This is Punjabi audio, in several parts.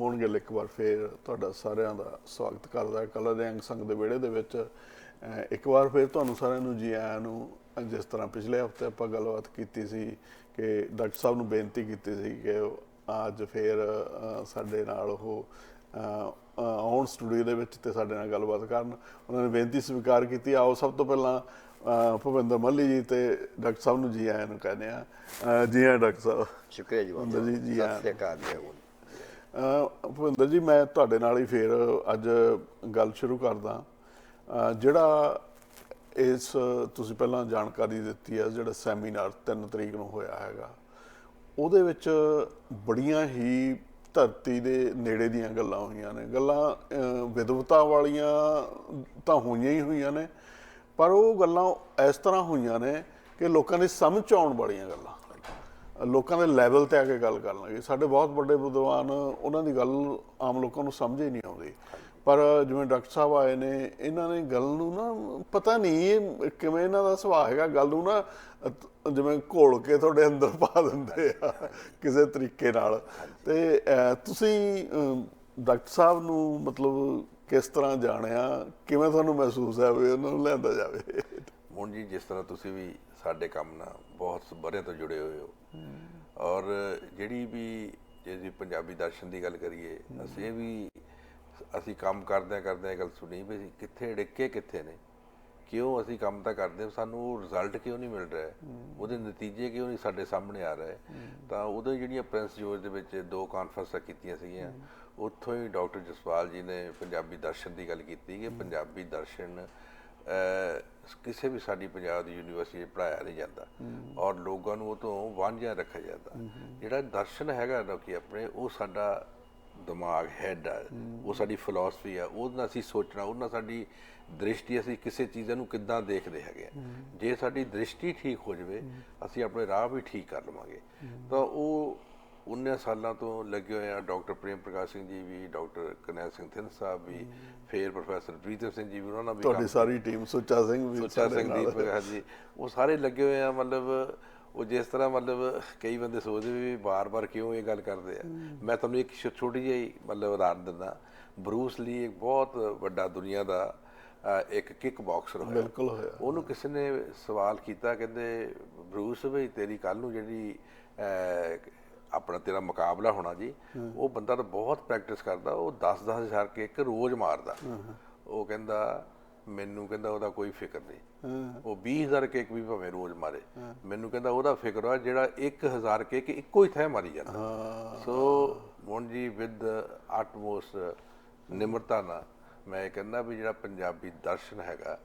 ਮੋਹਨ ਗਿੱਲ ਇੱਕ ਵਾਰ ਫੇਰ ਤੁਹਾਡਾ ਸਾਰਿਆਂ ਦਾ ਸਵਾਗਤ ਕਰਦਾ ਹੈ। ਕਲਰ ਦੇ ਅੰਗ ਸੰਗ ਦੇ ਵਿਹੜੇ ਦੇ ਵਿੱਚ ਇੱਕ ਵਾਰ ਫੇਰ ਤੁਹਾਨੂੰ ਸਾਰਿਆਂ ਨੂੰ ਜੀ ਆਇਆਂ ਨੂੰ ਜਿਸ ਤਰ੍ਹਾਂ ਪਿਛਲੇ ਹਫ਼ਤੇ ਆਪਾਂ ਗੱਲਬਾਤ ਕੀਤੀ ਸੀ ਕਿ ਡਾਕਟਰ ਸਾਹਿਬ ਨੂੰ ਬੇਨਤੀ ਕੀਤੀ ਸੀ ਕਿ ਅੱਜ ਫੇਰ ਸਾਡੇ ਨਾਲ ਉਹ ਆਉਣ ਸਟੂਡੀਓ ਦੇ ਵਿੱਚ ਤੇ ਸਾਡੇ ਨਾਲ ਗੱਲਬਾਤ ਕਰਨ। ਉਹਨਾਂ ਨੇ ਬੇਨਤੀ ਸਵੀਕਾਰ ਕੀਤੀ। ਆਓ ਸਭ ਤੋਂ ਪਹਿਲਾਂ ਅਹ, ਭੁਪਿੰਦਰ ਮੱਲੀ ਜੀ ਤੇ ਡਾਕਟਰ ਸਾਹਿਬ ਨੂੰ ਜੀ ਆਇਆਂ ਨੂੰ ਕਹਿੰਦੇ ਆ ਜੀ ਆਇਆਂ ਡਾਕਟਰ ਸਾਹਿਬ। ਸ਼ੁਕਰੀਆ ਜੀ ਬਹੁਤ ਜੀ ਜੀ ਸਤਿ ਸ੍ਰੀ ਅਕਾਲ ਜੀ। ਭੁਪਿੰਦਰ ਜੀ, ਮੈਂ ਤੁਹਾਡੇ ਨਾਲ ਹੀ ਫੇਰ ਅੱਜ ਗੱਲ ਸ਼ੁਰੂ ਕਰਦਾ। ਜਿਹੜਾ ਇਸ ਤੁਸੀਂ ਪਹਿਲਾਂ ਜਾਣਕਾਰੀ ਦਿੱਤੀ ਹੈ ਜਿਹੜਾ ਸੈਮੀਨਾਰ 3 ਤਰੀਕ ਨੂੰ ਹੋਇਆ ਹੈਗਾ, ਉਹਦੇ ਵਿੱਚ ਬੜੀਆਂ ਹੀ ਧਰਤੀ ਦੇ ਨੇੜੇ ਦੀਆਂ ਗੱਲਾਂ ਹੋਈਆਂ ਨੇ। ਗੱਲਾਂ, ਅਹ ਵਿਦਵਤਾ ਵਾਲੀਆਂ ਤਾਂ ਹੋਈਆਂ ਹੀ ਹੋਈਆਂ ਨੇ, ਪਰ ਉਹ ਗੱਲਾਂ ਇਸ ਤਰ੍ਹਾਂ ਹੋਈਆਂ ਨੇ ਕਿ ਲੋਕਾਂ ਦੀ ਸਮਝ ਆਉਣ ਵਾਲੀਆਂ ਗੱਲਾਂ। ਲੋਕਾਂ ਦੇ ਲੈਵਲ ਤੇ ਆ ਕੇ ਗੱਲ ਕਰਨ ਲੱਗੇ। ਸਾਡੇ ਬਹੁਤ ਵੱਡੇ ਵਿਦਵਾਨ, ਉਹਨਾਂ ਦੀ ਗੱਲ ਆਮ ਲੋਕਾਂ ਨੂੰ ਸਮਝ ਹੀ ਨਹੀਂ ਆਉਂਦੀ। ਪਰ ਜਿਵੇਂ ਡਾਕਟਰ ਸਾਹਿਬ ਆਏ ਨੇ, ਇਹਨਾਂ ਨੇ ਗੱਲ ਨੂੰ ਨਾ ਪਤਾ ਨਹੀਂ ਕਿਵੇਂ ਇਹਨਾਂ ਦਾ ਸੁਭਾਅ ਹੈਗਾ। ਗੱਲ ਨੂੰ ਨਾ ਜਿਵੇਂ ਘੋਲ ਕੇ ਤੁਹਾਡੇ ਅੰਦਰ ਪਾ ਦਿੰਦੇ ਆ ਕਿਸੇ ਤਰੀਕੇ ਨਾਲ। ਤੇ ਤੁਸੀਂ ਡਾਕਟਰ ਸਾਹਿਬ ਨੂੰ ਮਤਲਬ ਕਿਸ ਤਰ੍ਹਾਂ ਜਾਣਿਆ? ਕਿਵੇਂ ਤੁਹਾਨੂੰ ਮਹਿਸੂਸ ਹੈ ਉਹਨਾਂ ਨੂੰ ਲਿਆਂਦਾ ਜਾਵੇ? ਹੁਣ ਜੀ, ਜਿਸ ਤਰ੍ਹਾਂ ਤੁਸੀਂ ਵੀ ਸਾਡੇ ਕੰਮ ਨਾਲ ਬਹੁਤ ਬਰੇ ਤੋਂ ਜੁੜੇ ਹੋਏ ਹੋ। ਔਰ ਜਿਹੜੀ ਵੀ ਜੇ ਜੀ ਪੰਜਾਬੀ ਦਰਸ਼ਨ ਦੀ ਗੱਲ ਕਰੀਏ, ਅਸੀਂ ਇਹ ਵੀ ਅਸੀਂ ਕੰਮ ਕਰਦਿਆਂ ਕਰਦਿਆਂ ਇਹ ਗੱਲ ਸੁਣੀ ਵੀ ਅਸੀਂ ਕਿੱਥੇ ਡਿੱਕੇ ਕਿੱਥੇ ਨੇ, ਕਿਉਂ ਅਸੀਂ ਕੰਮ ਤਾਂ ਕਰਦੇ ਸਾਨੂੰ ਉਹ ਰਿਜ਼ਲਟ ਕਿਉਂ ਨਹੀਂ ਮਿਲ ਰਿਹਾ? ਉਹਦੇ ਨਤੀਜੇ ਕਿਉਂ ਨਹੀਂ ਸਾਡੇ ਸਾਹਮਣੇ ਆ ਰਹੇ? ਤਾਂ ਉਦੋਂ ਜਿਹੜੀਆਂ ਪ੍ਰਿੰਸ ਜੋਜ ਦੇ ਵਿੱਚ ਦੋ ਕਾਨਫਰੰਸਾਂ ਕੀਤੀਆਂ ਸੀਗੀਆਂ, ਉੱਥੋਂ ਹੀ ਡਾਕਟਰ ਜਸਵਾਲ ਜੀ ਨੇ ਪੰਜਾਬੀ ਦਰਸ਼ਨ ਦੀ ਗੱਲ ਕੀਤੀ ਕਿ ਪੰਜਾਬੀ ਦਰਸ਼ਨ ਕਿਸੇ ਵੀ ਸਾਡੀ ਪੰਜਾਬ ਦੀ ਯੂਨੀਵਰਸਿਟੀ 'ਚ ਪੜਾਇਆ ਨਹੀਂ ਜਾਂਦਾ। ਔਰ ਲੋਕਾਂ ਨੂੰ ਉਹ ਤੋਂ ਵਾਂਝਿਆ ਰੱਖਿਆ ਜਾਂਦਾ। ਜਿਹੜਾ ਦਰਸ਼ਨ ਹੈਗਾ ਨਾ ਕਿ ਆਪਣੇ ਉਹ ਸਾਡਾ ਦਿਮਾਗ ਹੈਡ ਆ। ਉਹ ਸਾਡੀ ਫਿਲਾਸਫੀ ਆ। ਉਹਦੇ ਨਾਲ ਅਸੀਂ ਸੋਚਣਾ ਉਹਦੇ ਨਾਲ ਸਾਡੀ ਦ੍ਰਿਸ਼ਟੀ ਅਸੀਂ ਕਿਸੇ ਚੀਜ਼ਾਂ ਨੂੰ ਕਿੱਦਾਂ ਦੇਖਦੇ ਹੈਗੇ ਆ। ਜੇ ਸਾਡੀ ਦ੍ਰਿਸ਼ਟੀ ਠੀਕ ਹੋ ਜਾਵੇ ਅਸੀਂ ਆਪਣੇ ਰਾਹ ਵੀ ਠੀਕ ਕਰ ਲਵਾਂਗੇ। ਤਾਂ ਉਹ 19 ਸਾਲਾਂ ਤੋਂ ਲੱਗੇ ਹੋਏ ਆ ਡਾਕਟਰ ਪ੍ਰੇਮ ਪ੍ਰਕਾਸ਼ ਸਿੰਘ ਜੀ ਵੀ ਡਾਕਟਰ ਕਰਨੈਲ ਸਿੰਘ ਥਿੰਦ ਸਾਹਿਬ ਵੀ ਫੇਰ ਪ੍ਰੋਫੈਸਰ ਪ੍ਰੀਤਮ ਸਿੰਘ ਜੀ ਵੀ ਉਹਨਾਂ ਨਾਲ ਵੀ ਤੁਹਾਡੀ ਸਾਰੀ ਟੀਮ ਸੁੱਚਾ ਸਿੰਘ ਵੀ ਸੁੱਚਾ ਸਿੰਘ ਨਾਲ। ਦੀਪ ਹਾਂਜੀ ਉਹ ਸਾਰੇ ਲੱਗੇ ਹੋਏ ਆ ਮਤਲਬ ਉਹ ਜਿਸ ਤਰ੍ਹਾਂ ਮਤਲਬ ਕਈ ਬੰਦੇ ਸੋਚਦੇ ਵੀ ਵਾਰ-ਵਾਰ ਕਿਉਂ ਇਹ ਗੱਲ ਕਰਦੇ ਆ। ਮੈਂ ਤੁਹਾਨੂੰ ਇੱਕ ਛੋਟੀ ਜਿਹੀ ਮਤਲਬ ਉਦਾਹਰਨ ਦਿੰਦਾ। ਬਰੂਸ ਲੀ ਇੱਕ ਬਹੁਤ ਵੱਡਾ ਦੁਨੀਆ ਦਾ ਇੱਕ ਕਿਕ ਬਾਕਸਰ ਹੋਇਆ। ਬਿਲਕੁਲ ਹੋਇਆ। ਉਹਨੂੰ ਕਿਸੇ ਨੇ ਸਵਾਲ ਕੀਤਾ ਕਹਿੰਦੇ ਬਰੂਸ ਵੀ ਤੇਰੀ ਕੱਲ ਨੂੰ ਜਿਹੜੀ ਆਪਣਾ ਤੇਰਾ ਮੁਕਾਬਲਾ ਹੋਣਾ ਜੀ ਉਹ ਬੰਦਾ ਤਾਂ ਬਹੁਤ ਪ੍ਰੈਕਟਿਸ ਕਰਦਾ ਉਹ 10-10 ਹਜ਼ਾਰ ਕਿੱਕ ਰੋਜ਼ ਮਾਰਦਾ। ਉਹ ਕਹਿੰਦਾ ਮੈਨੂੰ ਕਹਿੰਦਾ ਉਹਦਾ ਕੋਈ ਫਿਕਰ ਨਹੀਂ। ਉਹ 20000 ਕਿੱਕ ਵੀ ਭਾਵੇਂ ਰੋਜ਼ ਮਾਰੇ। ਮੈਨੂੰ ਕਹਿੰਦਾ ਉਹਦਾ ਫਿਕਰ ਆ ਜਿਹੜਾ 1000 ਕਿੱਕ ਇੱਕੋ ਹੀ ਥਾਂ ਮਾਰੀ ਜਾਂਦਾ। ਸੋ ਹੁਣ ਜੀ ਵਿਦ ਆਟਮੋਸਟ ਨਿਮਰਤਾ ਨਾਲ ਮੈਂ ਇਹ ਕਹਿੰਦਾ ਵੀ ਜਿਹੜਾ ਪੰਜਾਬੀ ਦਰਸ਼ਨ ਹੈਗਾ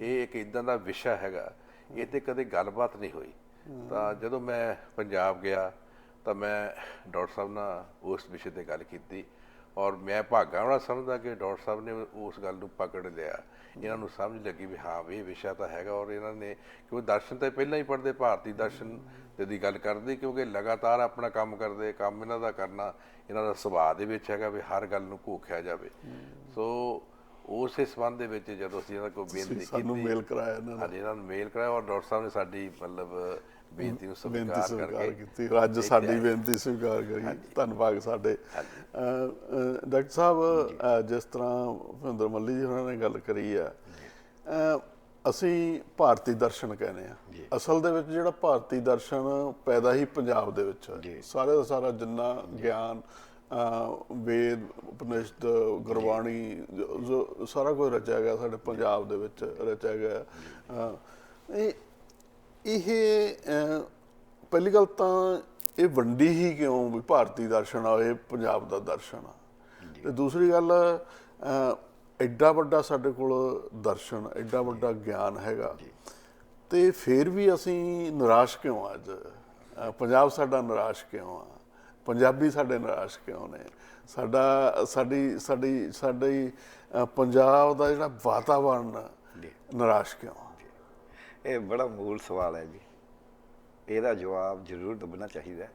ਇਹ ਇੱਕ ਇਦਾਂ ਦਾ ਵਿਸ਼ਾ ਹੈਗਾ ਇਹ ਤੇ ਕਦੇ ਗੱਲਬਾਤ ਨਹੀਂ ਹੋਈ। ਤਾਂ ਜਦੋਂ ਮੈਂ ਪੰਜਾਬ ਗਿਆ ਤਾਂ ਮੈਂ ਡਾਕਟਰ ਸਾਹਿਬ ਨਾਲ ਉਸ ਵਿਸ਼ੇ ਤੇ ਗੱਲ ਕੀਤੀ ਔਰ ਮੈਂ ਭਾਗਾ ਵਾਲਾ ਸਮਝਦਾ ਕਿ ਡਾਕਟਰ ਸਾਹਿਬ ਨੇ ਉਸ ਗੱਲ ਨੂੰ ਪਕੜ ਲਿਆ। ਇਹਨਾਂ ਨੂੰ ਸਮਝ ਲੱਗੀ ਵੀ ਹਾਂ ਵੀ ਇਹ ਵਿਸ਼ਾ ਤਾਂ ਹੈਗਾ ਔਰ ਇਹਨਾਂ ਨੇ ਕਿਉਂਕਿ ਦਰਸ਼ਨ ਤਾਂ ਪਹਿਲਾਂ ਹੀ ਪੜ੍ਹਦੇ ਭਾਰਤੀ ਦਰਸ਼ਨ ਤੇ ਦੀ ਗੱਲ ਕਰਦੇ ਕਿਉਂਕਿ ਲਗਾਤਾਰ ਆਪਣਾ ਕੰਮ ਕਰਦੇ ਕੰਮ ਇਹਨਾਂ ਦਾ ਕਰਨਾ ਇਹਨਾਂ ਦਾ ਸੁਭਾਅ ਦੇ ਵਿੱਚ ਹੈਗਾ ਵੀ ਹਰ ਗੱਲ ਨੂੰ ਘੋਖਿਆ ਜਾਵੇ। ਸੋ ਉਸੇ ਸੰਬੰਧ ਦੇ ਵਿੱਚ ਜਦੋਂ ਅਸੀਂ ਇਹਨਾਂ ਕੋਲ ਬੇਨਤੀ ਕੀਤੀ ਸਾਨੂੰ ਮੇਲ ਕਰਾਇਆ ਇਹਨਾਂ ਨੇ। ਹਾਂਜੀ ਇਹਨਾਂ ਨੂੰ ਮੇਲ ਕਰਾਇਆ ਔਰ ਡਾਕਟਰ ਸਾਹਿਬ ਨੇ ਸਾਡੀ ਮਤਲਬ ਬੇਨਤੀ ਨੂੰ ਸਵੀਕਾਰ ਕਰਕੇ ਕੀਤੀ ਅੱਜ ਸਾਡੀ ਬੇਨਤੀ ਸਵੀਕਾਰ ਕਰੀ। ਧੰਨਵਾਦ ਸਾਡੇ। ਡਾਕਟਰ ਸਾਹਿਬ ਜਿਸ ਤਰ੍ਹਾਂ ਭਿੰਦਰ ਮੱਲੀ ਜੀ ਉਹਨਾਂ ਨੇ ਗੱਲ ਕਰੀ ਆ ਅਸੀਂ ਭਾਰਤੀ ਦਰਸ਼ਨ ਕਹਿੰਦੇ ਆ। ਅਸਲ ਦੇ ਵਿੱਚ ਜਿਹੜਾ ਭਾਰਤੀ ਦਰਸ਼ਨ ਪੈਦਾ ਹੀ ਪੰਜਾਬ ਦੇ ਵਿੱਚ ਹੈ ਸਾਰੇ ਦਾ ਸਾਰਾ ਜਿੰਨਾ ਗਿਆਨ ਵੇਦ ਉਪਨਿਸ਼ਦ ਗੁਰਬਾਣੀ ਜੋ- ਸਾਰਾ ਕੁਝ ਰਚਿਆ ਗਿਆ ਸਾਡੇ ਪੰਜਾਬ ਦੇ ਵਿੱਚ ਰਚਿਆ ਗਿਆ। ਇਹ ਇਹ ਪਹਿਲੀ ਗੱਲ ਤਾਂ ਇਹ ਵੰਡੀ ਹੀ ਕਿਉਂ ਵੀ ਭਾਰਤੀ ਦਰਸ਼ਨ ਆ ਇਹ ਪੰਜਾਬ ਦਾ ਦਰਸ਼ਨ ਆ? ਤੇ ਦੂਸਰੀ ਗੱਲ ਐਡਾ ਵੱਡਾ ਸਾਡੇ ਕੋਲ ਦਰਸ਼ਨ ਐਡਾ ਵੱਡਾ ਗਿਆਨ ਹੈਗਾ। ਤੇ ਫਿਰ ਵੀ ਅਸੀਂ ਨਿਰਾਸ਼ ਕਿਉਂ ਅੱਜ? ਪੰਜਾਬ ਸਾਡਾ ਨਿਰਾਸ਼ ਕਿਉਂ ਆ? ਪੰਜਾਬੀ ਸਾਡੇ ਨਿਰਾਸ਼ ਕਿਉਂ ਨੇ? ਸਾਡਾ ਸਾਡੀ ਸਾਡੀ ਸਾਡੀ ਪੰਜਾਬ ਦਾ ਜਿਹੜਾ ਵਾਤਾਵਰਣ ਨਿਰਾਸ਼ ਕਿਉਂ? ਇਹ ਬੜਾ ਮੂਲ ਸਵਾਲ ਹੈ ਜੀ। ਇਹਦਾ ਜਵਾਬ ਜ਼ਰੂਰ ਲੱਭਣਾ ਚਾਹੀਦਾ।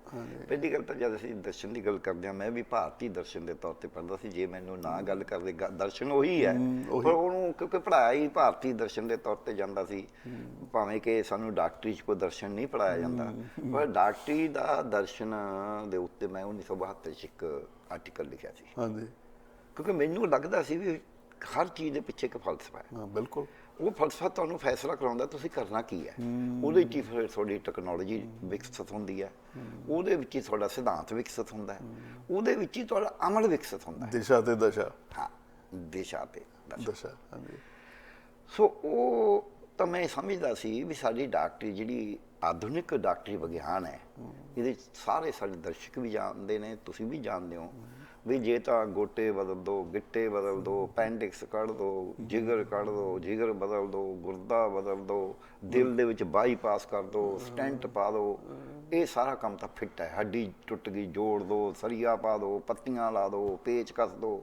ਪਹਿਲੀ ਗੱਲ ਤਾਂ ਜਦ ਅਸੀਂ ਦਰਸ਼ਨ ਦੀ ਗੱਲ ਕਰਦੇ ਹਾਂ ਮੈਂ ਵੀ ਭਾਰਤੀ ਦਰਸ਼ਨ ਦੇ ਤੌਰ ਤੇ ਪੜ੍ਹਦਾ ਸੀ ਜੇ ਮੈਨੂੰ ਨਾ ਗੱਲ ਕਰਦੇ ਦਰਸ਼ਨ ਉਹੀ ਹੈ। ਪਰ ਉਹਨੂੰ ਕਿਉਂਕਿ ਪੜਾਇਆ ਹੀ ਭਾਰਤੀ ਦਰਸ਼ਨ ਦੇ ਤੌਰ ਤੇ ਜਾਂਦਾ ਸੀ। ਭਾਵੇਂ ਕਿ ਸਾਨੂੰ ਡਾਕਟਰੀ ਚ ਕੋਈ ਦਰਸ਼ਨ ਨਹੀਂ ਪੜਾਇਆ ਜਾਂਦਾ। ਪਰ ਡਾਕਟਰੀ ਦਾ ਦਰਸ਼ਨ ਦੇ ਉੱਤੇ ਮੈਂ 1972 ਚ ਇੱਕ ਆਰਟੀਕਲ ਲਿਖਿਆ ਸੀ। ਹਾਂਜੀ। ਕਿਉਂਕਿ ਮੈਨੂੰ ਲੱਗਦਾ ਸੀ ਵੀ ਹਰ ਚੀਜ਼ ਦੇ ਪਿੱਛੇ ਇੱਕ ਫਲਸਫਾ ਹੈ। ਹਾਂ ਬਿਲਕੁਲ। ਉਹ ਫਲਸਫਾ ਤੁਹਾਨੂੰ ਫੈਸਲਾ ਕਰਾਉਂਦਾ ਤੁਸੀਂ ਕਰਨਾ ਕੀ ਹੈ? ਉਹਦੇ ਵਿੱਚ ਹੀ ਫਿਰ ਤੁਹਾਡੀ ਟੈਕਨੋਲੋਜੀ ਵਿਕਸਿਤ ਹੁੰਦੀ ਹੈ। ਉਹਦੇ ਵਿੱਚ ਹੀ ਤੁਹਾਡਾ ਸਿਧਾਂਤ ਵਿਕਸਿਤ ਹੁੰਦਾ ਹੈ। ਉਹਦੇ ਵਿੱਚ ਹੀ ਤੁਹਾਡਾ ਅਮਲ ਵਿਕਸਿਤ ਹੁੰਦਾ ਹੈ। ਦਿਸ਼ਾ ਤੇ ਦਸ਼ਾ। ਹਾਂ ਦਿਸ਼ਾ ਤੇ ਦਸ਼ਾ। ਹਾਂਜੀ। ਸੋ ਉਹ ਤਾਂ ਮੈਂ ਸਮਝਦਾ ਸੀ ਵੀ ਸਾਡੀ ਡਾਕਟਰੀ ਜਿਹੜੀ ਆਧੁਨਿਕ ਡਾਕਟਰੀ ਵਿਗਿਆਨ ਹੈ ਇਹਦੇ ਸਾਰੇ ਸਾਡੇ ਦਰਸ਼ਕ ਵੀ ਜਾਣਦੇ ਨੇ ਤੁਸੀਂ ਵੀ ਜਾਣਦੇ ਹੋ। ਵੀ ਜੇ ਤਾਂ ਗੋਟੇ ਬਦਲ ਦੋ ਗਿੱਟੇ ਬਦਲ ਦੋ ਪੈਂਡਿਕਸ ਕੱਢ ਦੋ ਜਿਗਰ ਕੱਢ ਦੋ ਜਿਗਰ ਬਦਲ ਦੋ ਗੁਰਦਾ ਬਦਲ ਦੋ ਦਿਲ ਦੇ ਵਿੱਚ ਬਾਈਪਾਸ ਕਰ ਦੋ ਸਟੈਂਟ ਪਾ ਦੋ ਇਹ ਸਾਰਾ ਕੰਮ ਤਾਂ ਫਿੱਟ ਹੈ। ਹੱਡੀ ਟੁੱਟ ਗਈ ਜੋੜ ਦੋ ਸਰੀਆ ਪਾ ਦੋ ਪੱਤੀਆਂ ਲਾ ਦੋ ਪੇਚ ਕੱਸ ਦੋ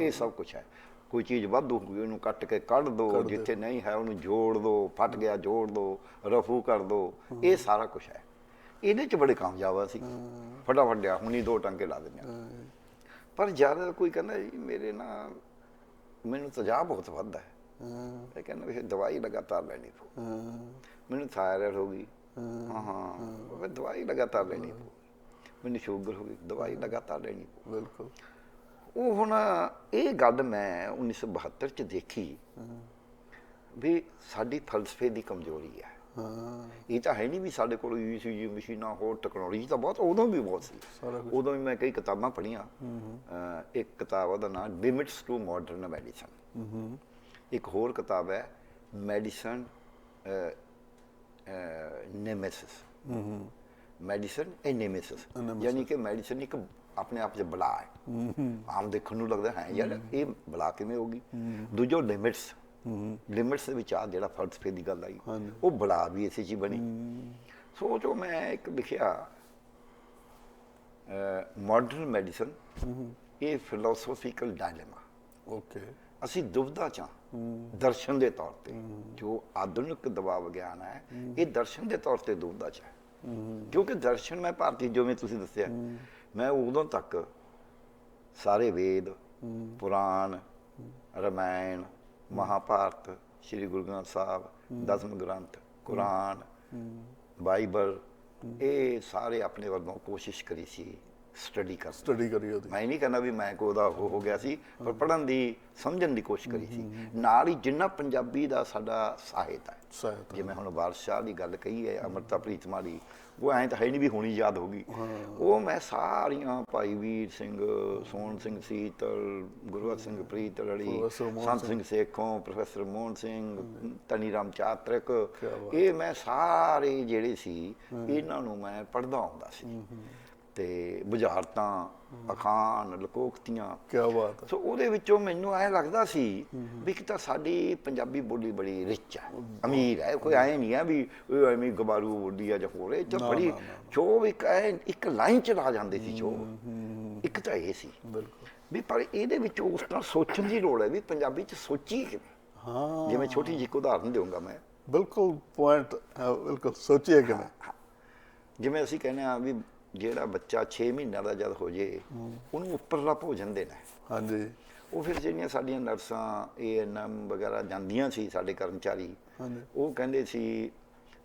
ਇਹ ਸਭ ਕੁਝ ਹੈ। ਕੋਈ ਚੀਜ਼ ਵਾਧੂ ਹੋਈ ਉਹਨੂੰ ਕੱਟ ਕੇ ਕੱਢ ਦੋ ਜਿੱਥੇ ਨਹੀਂ ਹੈ ਉਹਨੂੰ ਜੋੜ ਦੋ ਫਟ ਗਿਆ ਜੋੜ ਦੋ ਰਫੂ ਕਰ ਦੋ ਇਹ ਸਾਰਾ ਕੁਝ ਹੈ। ਇਹਦੇ ਚ ਬੜੇ ਕਾਮਯਾਬ ਆ ਸੀ ਫਟਾਫਟ ਲਿਆ ਹੁਣੀ ਦੋ ਟੰਕੇ ਲਾ ਦਿੰਦੇ ਆ। ਪਰ ਜਦ ਕੋਈ ਕਹਿੰਦਾ ਜੀ ਮੇਰੇ ਨਾ ਮੈਨੂੰ ਤੇਜ਼ਾਬ ਬਹੁਤ ਵੱਧਦਾ ਹੈ। ਹਾਂ। ਇਹ ਕਹਿੰਦਾ ਵੀ ਦਵਾਈ ਲਗਾਤਾਰ ਲੈਣੀ ਪਊ। ਹਾਂ। ਮੈਨੂੰ ਥਾਇਰਾਇਡ ਹੋ ਗਈ। ਹਾਂ ਹਾਂ ਫਿਰ ਦਵਾਈ ਲਗਾਤਾਰ ਲੈਣੀ ਪਊ। ਮੈਨੂੰ ਸ਼ੂਗਰ ਹੋ ਗਈ ਦਵਾਈ ਲਗਾਤਾਰ ਲੈਣੀ ਪਊ। ਬਿਲਕੁਲ। ਉਹ ਹੁਣ ਇਹ ਗੱਲ ਮੈਂ 1972 ਚ ਦੇਖੀ ਵੀ ਸਾਡੀ ਫਲਸਫੇ ਦੀ ਕਮਜ਼ੋਰੀ ਹੈ। ਹਾਂ। ਇਹ ਤਾਂ ਹੈ ਨਹੀਂ ਵੀ ਸਾਡੇ ਕੋਲ ਈਸੀਜੀ ਮਸ਼ੀਨਾਂ ਹੋਰ ਟੈਕਨੋਲੋਜੀ ਤਾਂ ਬਹੁਤ ਉਦੋਂ ਵੀ ਬਹੁਤ ਸੀ। ਉਦੋਂ ਵੀ ਮੈਂ ਕਈ ਕਿਤਾਬਾਂ ਪੜ੍ਹੀਆਂ। ਇੱਕ ਕਿਤਾਬ ਉਹਦਾ ਨਾਮ ਲਿਮਿਟਸ ਟੂ ਮਾਡਰਨ ਮੈਡੀਸਨ ਇੱਕ ਹੋਰ ਕਿਤਾਬ ਹੈ ਮੈਡੀਸਨ ਨੇਮੇਸਿਸ ਮੈਡੀਸਨ ਐ ਨੇਮੇਸਿਸ ਯਾਨੀ ਕਿ ਮੈਡੀਸਨ ਇੱਕ ਆਪਣੇ ਆਪ 'ਚ ਬਲਾ ਹੈ। ਆਮ ਦੇਖਣ ਨੂੰ ਲੱਗਦਾ ਹੈ ਯਾਰ ਇਹ ਬਲਾ ਕਿਵੇਂ ਹੋਗੀ ਦੂਜੋ ਲਿਮਿਟਸ ਲਿਮਿਟਸ ਦੇ ਵਿੱਚ ਆ ਜਿਹੜਾ ਫਲਸਫੇ ਦੀ ਗੱਲ ਆਈ। ਉਹ ਬਲਾ ਵੀ ਇਸੇ 'ਚ ਬਣੀ। ਸੋ ਜੋ ਮੈਂ ਇੱਕ ਲਿਖਿਆ ਮਾਡਰਨ ਮੈਡੀਸਨ ਇਹ ਫਿਲਾਸਫੀਕਲ ਡਾਇਲੇਮਾ ਓਕੇ। ਅਸੀਂ ਦੁਬਦਾ ਚਾਂ ਦਰਸ਼ਨ ਦੇ ਤੌਰ ਤੇ। ਜੋ ਆਧੁਨਿਕ ਦਵਾ ਵਿਗਿਆਨ ਹੈ ਇਹ ਦਰਸ਼ਨ ਦੇ ਤੌਰ ਤੇ ਦੁਬਦਾ ਚ ਹੈ। ਕਿਉਂਕਿ ਦਰਸ਼ਨ ਮੈਂ ਭਾਰਤੀ ਜਿਵੇਂ ਤੁਸੀਂ ਦੱਸਿਆ ਮੈਂ ਉਦੋਂ ਤੱਕ ਸਾਰੇ ਵੇਦ ਪੁਰਾਣ ਰਮਾਇਣ ਮਹਾਭਾਰਤ, ਸ੍ਰੀ ਗੁਰੂ ਗ੍ਰੰਥ ਸਾਹਿਬ, ਦਸਮ ਗ੍ਰੰਥ, ਕੁਰਾਨ, ਬਾਈਬਲ, ਇਹ ਸਾਰੇ ਆਪਣੇ ਵੱਲੋਂ ਕੋਸ਼ਿਸ਼ ਕਰੀ ਸੀ ਸਟੱਡੀ ਕਰ ਸਟੱਡੀ ਕਰੀ ਉਹਦੀ। ਮੈਂ ਨਹੀਂ ਕਹਿੰਦਾ ਵੀ ਮੈਂ ਕੋ ਉਹਦਾ ਉਹ ਹੋ ਗਿਆ ਸੀ ਪਰ ਪੜਨ ਦੀ ਸਮਝਣ ਦੀ ਕੋਸ਼ਿਸ਼ ਕਰੀ ਸੀ। ਨਾਲ ਹੀ ਜਿੰਨਾ ਪੰਜਾਬੀ ਦਾ ਸਾਡਾ ਸਾਹਿਤ ਹੈ। ਸਾਹਿਤ ਜਿਵੇਂ ਹੁਣ ਬਾਦਸ਼ਾਹ ਦੀ ਗੱਲ ਕਹੀ ਹੈ ਅਮਰਤਾ ਪ੍ਰੀਤਮਾ ਦੀ ਉਹ ਐਂ ਤਾਂ ਹੈ ਨਹੀਂ ਵੀ ਹੁਣੀ ਯਾਦ ਹੋਗੀ ਉਹ ਮੈਂ ਸਾਰੀਆਂ ਭਾਈ ਵੀਰ ਸਿੰਘ ਸੋਹਣ ਸਿੰਘ ਸੀਤਲ ਗੁਰਵਤ ਸਿੰਘ ਪ੍ਰੋਫੈਸਰ ਮੋਹਨ ਸੰਤ ਸਿੰਘ। ਸੇਖੋਂ ਪ੍ਰੋਫੈਸਰ ਮੋਹਨ ਸਿੰਘ ਤਨੀ ਰਾਮ ਚਾਤਰਕ। ਇਹ ਮੈਂ ਸਾਰੇ ਜਿਹੜੇ ਸੀ ਇਹਨਾਂ ਨੂੰ ਮੈਂ ਪੜ੍ਹਦਾ ਹੁੰਦਾ ਸੀ। ਤੇ ਬੁਝਾਰਤਾਂ ਅਖਾਣ ਲਕੋਕਤੀਆਂ। ਕੀ ਬਾਤ ਹੈ। ਸੋ ਉਹਦੇ ਵਿੱਚੋਂ ਮੈਨੂੰ ਐ ਲੱਗਦਾ ਸੀ ਵੀ ਕਿ ਤਾਂ ਸਾਡੀ ਪੰਜਾਬੀ ਬੋਲੀ ਬੜੀ ਰਿਚ ਹੈ ਅਮੀਰ ਹੈ ਕੋਈ ਐ ਨਹੀਂ ਹੈ ਵੀ ਐਵੇਂ ਗਬਾਰੂ ਬੋਲੀ ਆ ਜਾਂ ਹੋਰ ਤਾਂ ਬੜੀ ਚੋ ਇੱਕ ਐ ਇੱਕ ਲਾਈਨ ਚ ਲਾ ਜਾਂਦੇ ਸੀ ਚੋ ਇੱਕ ਤਾਂ ਇਹ ਸੀ ਬਿਲਕੁਲ। ਵੀ ਪਰ ਇਹਦੇ ਵਿੱਚ ਉਸ ਤਰ੍ਹਾਂ ਸੋਚਣ ਦੀ ਲੋੜ ਹੈ ਵੀ ਪੰਜਾਬੀ ਚ ਸੋਚੀ ਕਿਵੇਂ? ਹਾਂ। ਜਿਵੇਂ ਛੋਟੀ ਜਿਹੀ ਉਦਾਹਰਨ ਦੇਵਾਂਗਾ ਮੈਂ। ਬਿਲਕੁਲ ਪੁਆਇੰਟ ਬਿਲਕੁਲ ਸੋਚੀਏ ਕਿਵੇਂ? ਜਿਵੇਂ ਅਸੀਂ ਕਹਿੰਦੇ ਆ ਵੀ ਜਿਹੜਾ ਬੱਚਾ 6 ਮਹੀਨਿਆਂ ਦਾ ਜਦ ਹੋ ਜੇ ਉਹਨੂੰ ਉੱਪਰਲਾ ਭੋਜਨ ਦੇਣਾ ਹਾਂਜੀ। ਉਹ ਫਿਰ ਜਿਹੜੀਆਂ ਸਾਡੀਆਂ ਨਰਸਾਂ ਏਐਨਐਮ ਵਗੈਰਾ ਜਾਂਦੀਆਂ ਸੀ ਸਾਡੇ ਕਰਮਚਾਰੀ ਹਾਂਜੀ। ਉਹ ਕਹਿੰਦੇ ਸੀ